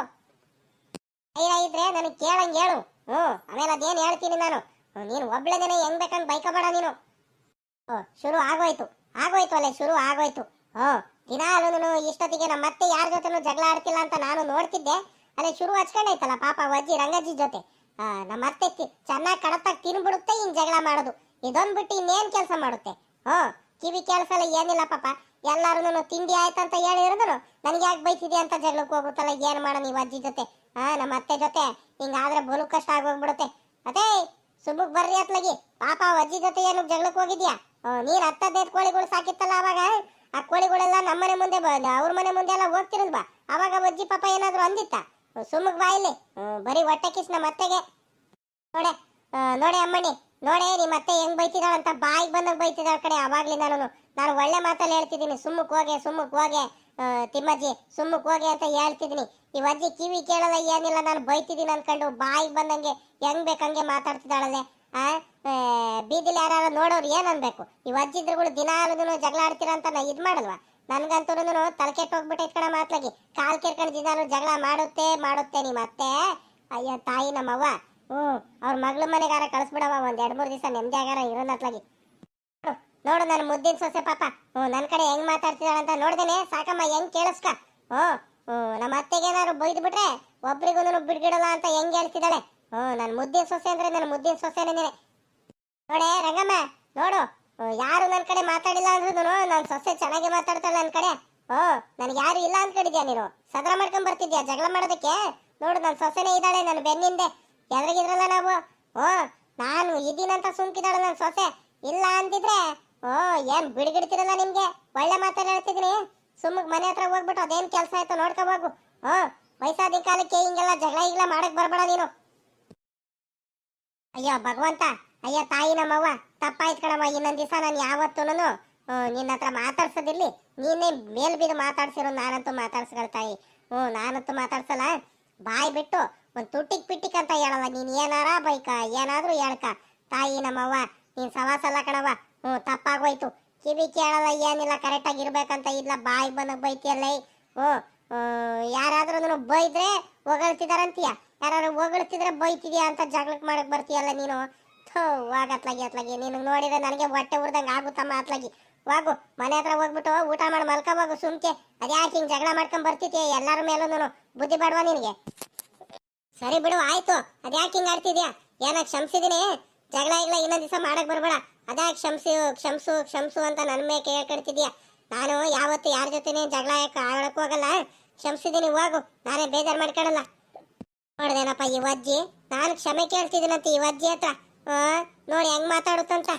ಧೈರ್ಯ ಇದ್ರೆ ನನಗೆ ಕೇಳಂಗ್ ಹೇಳು. ಹ್ಞೂ, ಆಮೇಲೆ ಅದೇನ್ ಹೇಳ್ತೀನಿ ನಾನು. ನೀನು ಒಬ್ಳದೇನೆ ಹೆಂಗ್ ಬೇಕಂತ ಬೈಕೋಬೇಡ ನೀನು. ಓ ಶುರು ಆಗೋಯ್ತು. ಆಗೋಯ್ತು ಅಲ್ಲೇ, ಶುರು ಆಗೋಯ್ತು. ಹ್ಞೂ ದಿನಾಲು ಇಷ್ಟೊತ್ತಿಗೆ ನಮ್ಮ ಮತ್ತೆ ಯಾರ ಜೊತೆನೂ ಜಗಳ ಆಡ್ತಿಲ್ಲ ಅಂತ ನಾನು ನೋಡ್ತಿದ್ದೆ. ಅಲ್ಲೇ ಶುರು ಹಚ್ಕೊಂಡೈತಲ್ಲ ಪಾಪ ಅಜ್ಜಿ ರಂಗಜ್ಜಿ ಜೊತೆ. ನಮ್ಮ ಅತ್ತೆ ಚೆನ್ನಾಗಿ ಕಡತಾಗಿ ತಿನ್ಬಿಡುತ್ತೆ, ಇನ್ ಜಗಳ ಮಾಡೋದು. ಇದೊಂದ್ ಬಿಟ್ಟು ಇನ್ನೇನ್ ಕೆಲಸ ಮಾಡುತ್ತೆ? ಹ್ಞೂ, ಕಿವಿ ಕೇಳಿಸಲ್ಲ ಏನಿಲ್ಲ ಪಾಪ. ಎಲ್ಲಾರು ತಿಂಡಿ ಆಯ್ತಂತ ಹೇಳಿರೋದು ನನಗೆ ಯಾಕೆ ಬೈತಿದ್ಯಾ ಅಂತ ಜಗಳಕ್ಕೆ ಹೋಗುತ್ತಲ್ಲ, ಏನ್ ಮಾಡೋಣ ನೀವು ಅಜ್ಜಿ ಜೊತೆ? ಹಾ ನಮ್ಮ ಅತ್ತೆ ಜೊತೆ. ಹಿಂಗಾದ್ರೆ ಬಲು ಕಷ್ಟ ಆಗೋಗ್ಬಿಡುತ್ತೆ. ಅದೇ ಸುಮ್ಮಕ್ ಬರ್ರಿ ಅತ್ಲಗಿ. ಪಾಪ ಅಜ್ಜಿ ಜೊತೆ ಏನು ಜಗಳಕ್ಕೆ ಹೋಗಿದ್ಯಾ? ನೀರ್ ಹತ್ತದೈದು ಕೋಳಿಗಳು ಸಾಕಿತ್ತಲ್ಲ ಅವಾಗ? ಆ ಕೋಳಿಗಳೆಲ್ಲ ನಮ್ಮನೆ ಮುಂದೆ ಅವ್ರ ಮನೆ ಮುಂದೆ ಎಲ್ಲ ಹೋಗ್ತಿರಲ್ವಾ? ಅವಾಗ ಅಜ್ಜಿ ಪಾಪ ಏನಾದ್ರು ಅಂದಿತ್ತ? ಸುಮ್ಮಕ್ ಬಾಯಿಲಿ ಬರೀ ಹೊಟ್ಟೆ ಕಿಸ್ ನಮ್ಮ ಅತ್ತೆಗೆ. ನೋಡೆ ಆ, ನೋಡೆ ಅಮ್ಮಣ್ಣಿ. ನೋಡೆ ನಿಮ್ಮ ಅತ್ತೆ ಹೆಂಗ್ ಬೈತಿದಾಳಂತ ಬಾಯಿಗೆ ಬಂದಾಗ ಬೈತಿದಾಳ ಕಡೆ ಅವಾಗ್ಲಿ ನಾನು ನಾನು ಒಳ್ಳೆ ಮಾತಲ್ಲಿ ಹೇಳ್ತಿದ್ದೀನಿ. ಸುಮ್ಮಕ್ ಹೋಗೆ ಸುಮ್ಮಕ್ ಹೋಗೆ. ಆ, ತಿಮ್ಮಜ್ಜಿ, ಸುಮ್ಮಕ್ ಹೋಗಿ ಅಂತ ಹೇಳ್ತಿದ್ದೀನಿ ಈ ಅಜ್ಜಿ ಕಿವಿ ಕೇಳಲ್ಲ ಏನಿಲ್ಲ, ನಾನು ಬೈತಿದ್ದೀನಿ ಅನ್ಕೊಂಡು ಬಾಯಿಗೆ ಬಂದಂಗೆ ಹೆಂಗ್ ಬೇಕಂಗೆ ಮಾತಾಡ್ತಿದ್ದಾಳಲ್ಲೇ, ಆ? ಬೀದಿಲಿ ಯಾರು ನೋಡೋರು ಏನ್ ಅನ್ಬೇಕು? ಈ ಅಜ್ಜಿದ್ರುಗಳು ದಿನಾಲೂ ಜಗಳ ಆಡ್ತೀರ ಅಂತ ನಾ ಇದ್ ಮಾಡಲ್ವಾ? ನನ್ಗಂತೂ ತಲೆ ಕೆಟ್ಟು ಕಣ ಮಾತ್ಲಾಗಿ. ಕಾಲ್ ಕೆರ್ಕೊಂಡು ದಿನಾಲು ಜಗಳ ಮಾಡುತ್ತೆ ಮಾಡುತ್ತೆ ನೀ ಮತ್ತೆ? ಅಯ್ಯ ತಾಯಿ ನಮ್ಮವ್ವ. ಹ್ಞೂ ಅವ್ರ ಮಗಳ ಮನೆಗಾರ ಕಳಿಸ್ಬಿಡವ ಒಂದ್ ಎರಡ್ ಮೂರು ದಿವಸ ನೆಮ್ಮದಿ ಆಗಾರ ಇರೋನ್ ಅತ್ಲಾಗಿ ನೋಡು ನನ್ನ ಮುದ್ದಿನ ಸೊಸೆ ಪಾಪ. ಹ್ಞೂ ನನ್ನ ಕಡೆ ಹೆಂಗ್ ಅಂತ ನೋಡ್ದೇನೆ. ಸಾಕಮ್ಮ, ಹೆಂಗ್ ಕೇಳಿಸ್ಕ. ಹ್ಞೂ ಹ್ಞೂ, ನಮ್ಮ ಅತ್ತೆಗೆ ಏನಾದ್ರು ಬೈದು ಬಿಟ್ರೆ ಒಬ್ರಿಗೊಂದು ಬಿಡ್ಗಿಡಲ್ಲ ಅಂತ ಹೆಂಗ್ ಹೇಳ್ತಿದ್ದಾಳೆ. ಹ್ಞೂ ನನ್ನ ಮುದ್ದಿನ ಸೊಸೆ ಅಂದ್ರೆ ನನ್ನ ಮುದ್ದಿನ ಸೊಸೆನೇ ನೋಡೇ, ರಂಗಮ್ಮ, ನೋಡು. ಯಾರು ನನ್ನ ಕಡೆ ಮಾತಾಡಿಲ್ಲ ಅಂದ್ರೂ ನನ್ನ ಸೊಸೆ ಚೆನ್ನಾಗಿ ಮಾತಾಡ್ತಾಳೆ ನನ್ನ ಕಡೆ. ಓ ನನಗೆ ಯಾರು ಇಲ್ಲ ಅಂದ್ಕೊಂಡಿದ್ಯಾ ನೀನು? ಸದರ ಮಾಡ್ಕೊಂಡ್ ಬರ್ತಿದ್ಯಾ ಜಗಳ ಮಾಡೋದಕ್ಕೆ? ನೋಡು ನನ್ನ ಸೊಸೆನೇ ಇದ್ದಾಳೆ ನನ್ನ ಬೆನ್ನಿಂದೆ. ಎದ್ರಿಗಿದ್ರಲ್ಲ ನಾವು. ಓ ನಾನು ಇದೀನಂತ ಸುಮ್ಕಿದ್ದಾಳೆ ನನ್ನ ಸೊಸೆ. ಇಲ್ಲ ಅಂತಿದ್ರೆ ಓ, ಏನ್ ಬಿಡ್ಗಿಡ್ತಿರಲ್ಲ ನಿಮ್ಗೆ? ಒಳ್ಳೆ ಮಾತನ್ನ ಹೇಳ್ತಿದ್ದೀನಿ ಮನೆ ಹತ್ರ ಹೋಗ್ಬಿಟ್ಟು ಅದೇನ್ ಕೆಲಸ ಆಯ್ತು ನೋಡ್ಕೋಬೇಕು ಹ್ಮ್ ವಯಸ್ಸಾದ ಕಾಲಕ್ಕೆ ಹಿಂಗೆಲ್ಲ ಜಗಳ ಗಿಗಳ ಮಾಡಕ್ ಬರ್ಬೇಡ ನೀನು. ಅಯ್ಯೋ, ಭಗವಂತ, ಅಯ್ಯೋ, ತಾಯಿ ನಮ್ಮವ್ವ, ತಪ್ಪಾಯ್ತು ಕಣಮ್ಮ, ಇನ್ನೊಂದ್ ದಿವಸ ನಾನು ಯಾವತ್ತೂನು ನಿನ್ನ ಹತ್ರ ಮಾತಾಡ್ಸೋದಿರ್ಲಿ ನೀನೇ ಮೇಲ್ ಬಿದ್ದು ಮಾತಾಡ್ಸಿರೋ ನಾನಂತೂ ಮಾತಾಡ್ಸ್ಕೊಳ್ ತಾಯಿ. ಹ್ಞೂ, ನಾನಂತೂ ಮಾತಾಡ್ಸಲ್ಲ. ಬಾಯ್ ಬಿಟ್ಟು ಒಂದು ತುಟ್ಟಿಕ್ ಪಿಟ್ಟಿಕ್ ಅಂತ ಹೇಳಲ್ಲ. ನೀನು ಏನಾರ ಬೈಕ, ಏನಾದರೂ ಹೇಳ್ಕ. ತಾಯಿ ನಮ್ಮವ್ವ, ನೀನು ಸವಾಸಲ್ಲ ಕಣವ್ವ. ಹ್ಞೂ, ತಪ್ಪಾಗೋಯ್ತು. ಕಿವಿ ಕೇಳಲ್ಲ, ಏನಿಲ್ಲ ಕರೆಕ್ಟಾಗಿ ಇರ್ಬೇಕಂತ ಇಲ್ಲ. ಬಾಯಿ ಬಂದಾಗ ಬೈತಿಯಲ್ಲ. ಹ್ಞೂ ಯಾರಾದ್ರೂ ಬೈದ್ರೆ ಹೊಗಳ್ತಿದಾರಂತೀಯ? ಯಾರು ಹೊಗಳ್ತಿದ್ರೆ ಬೈತಿದ್ಯಾ ಅಂತ ಜಗಳಕ್ಕೆ ಮಾಡಕ್ಕೆ ಬರ್ತೀಯಲ್ಲ ನೀನು? ಥೋ ವಾಗತ್ಲಾಗಿ ಅತ್ಲಾಗಿ ನೀನು ನೋಡಿದ್ರೆ ನನಗೆ ಹೊಟ್ಟೆ ಉರ್ದಂಗೆ ಆಗುತ್ತಮ್ಮ ಅತ್ಲಾಗಿ. ವಾಗು, ಮನೆ ಹತ್ರ ಹೋಗ್ಬಿಟ್ಟು ಊಟ ಮಾಡಿ ಮಲ್ಕ ಹೋಗು ಸುಮ್ಕೆ. ಅದ್ಯಾಕೆ ಹಿಂಗೆ ಜಗಳ ಮಾಡ್ಕೊಂಡು ಬರ್ತಿದ್ಯ ಎಲ್ಲರ ಮೇಲೂ ಬುದ್ಧಿ ಬಾಡುವ ನಿನಗೆ? ಸರಿ ಬಿಡು, ಆಯ್ತು. ಅದ್ಯಾಕೆ ಹಿಂಗೆ ಆಡ್ತಿದ್ಯಾ? ಏನಕ್ಕೆ ಕ್ಷಮಿಸಿದೀನಿ. ಜಗಳ ಇಲ್ಲ ಇನ್ನೊಂದು ದಿವಸ ಮಾಡಕ್ಕೆ ಬರ್ಬೇಡ. ಅದ್ಯಾಕೆ ಕ್ಷಮಿಸು ಕ್ಷಮಿಸು ಕ್ಷಮಿಸು ಅಂತ ನನ್ನ ಮೇಲೆ ಕೇಳ್ಕೊಡ್ತಿದ್ಯಾ ನಾನು ಯಾವತ್ತು ಯಾರ ಜೊತೆನೇ ಜಗಳ ಆಡಕ್ ಹೋಗಲ್ಲ ಕ್ಷಮಿಸಿದೀನಿ ಹೋಗು. ನಾನೇ ಬೇಜಾರು ಮಾಡ್ಕೊಳಲ್ಲ. ನೋಡ್ದೇನಪ್ಪ ಈ ವಜ್ಜಿ? ನಾನು ಕ್ಷಮೆ ಕೇಳ್ತಿದ್ದೀನಂತ ಈ ವಜ್ಜಿ ಹತ್ರ. ನೋಡಿ ಹೆಂಗ್ ಮಾತಾಡುತ್ತಂತ.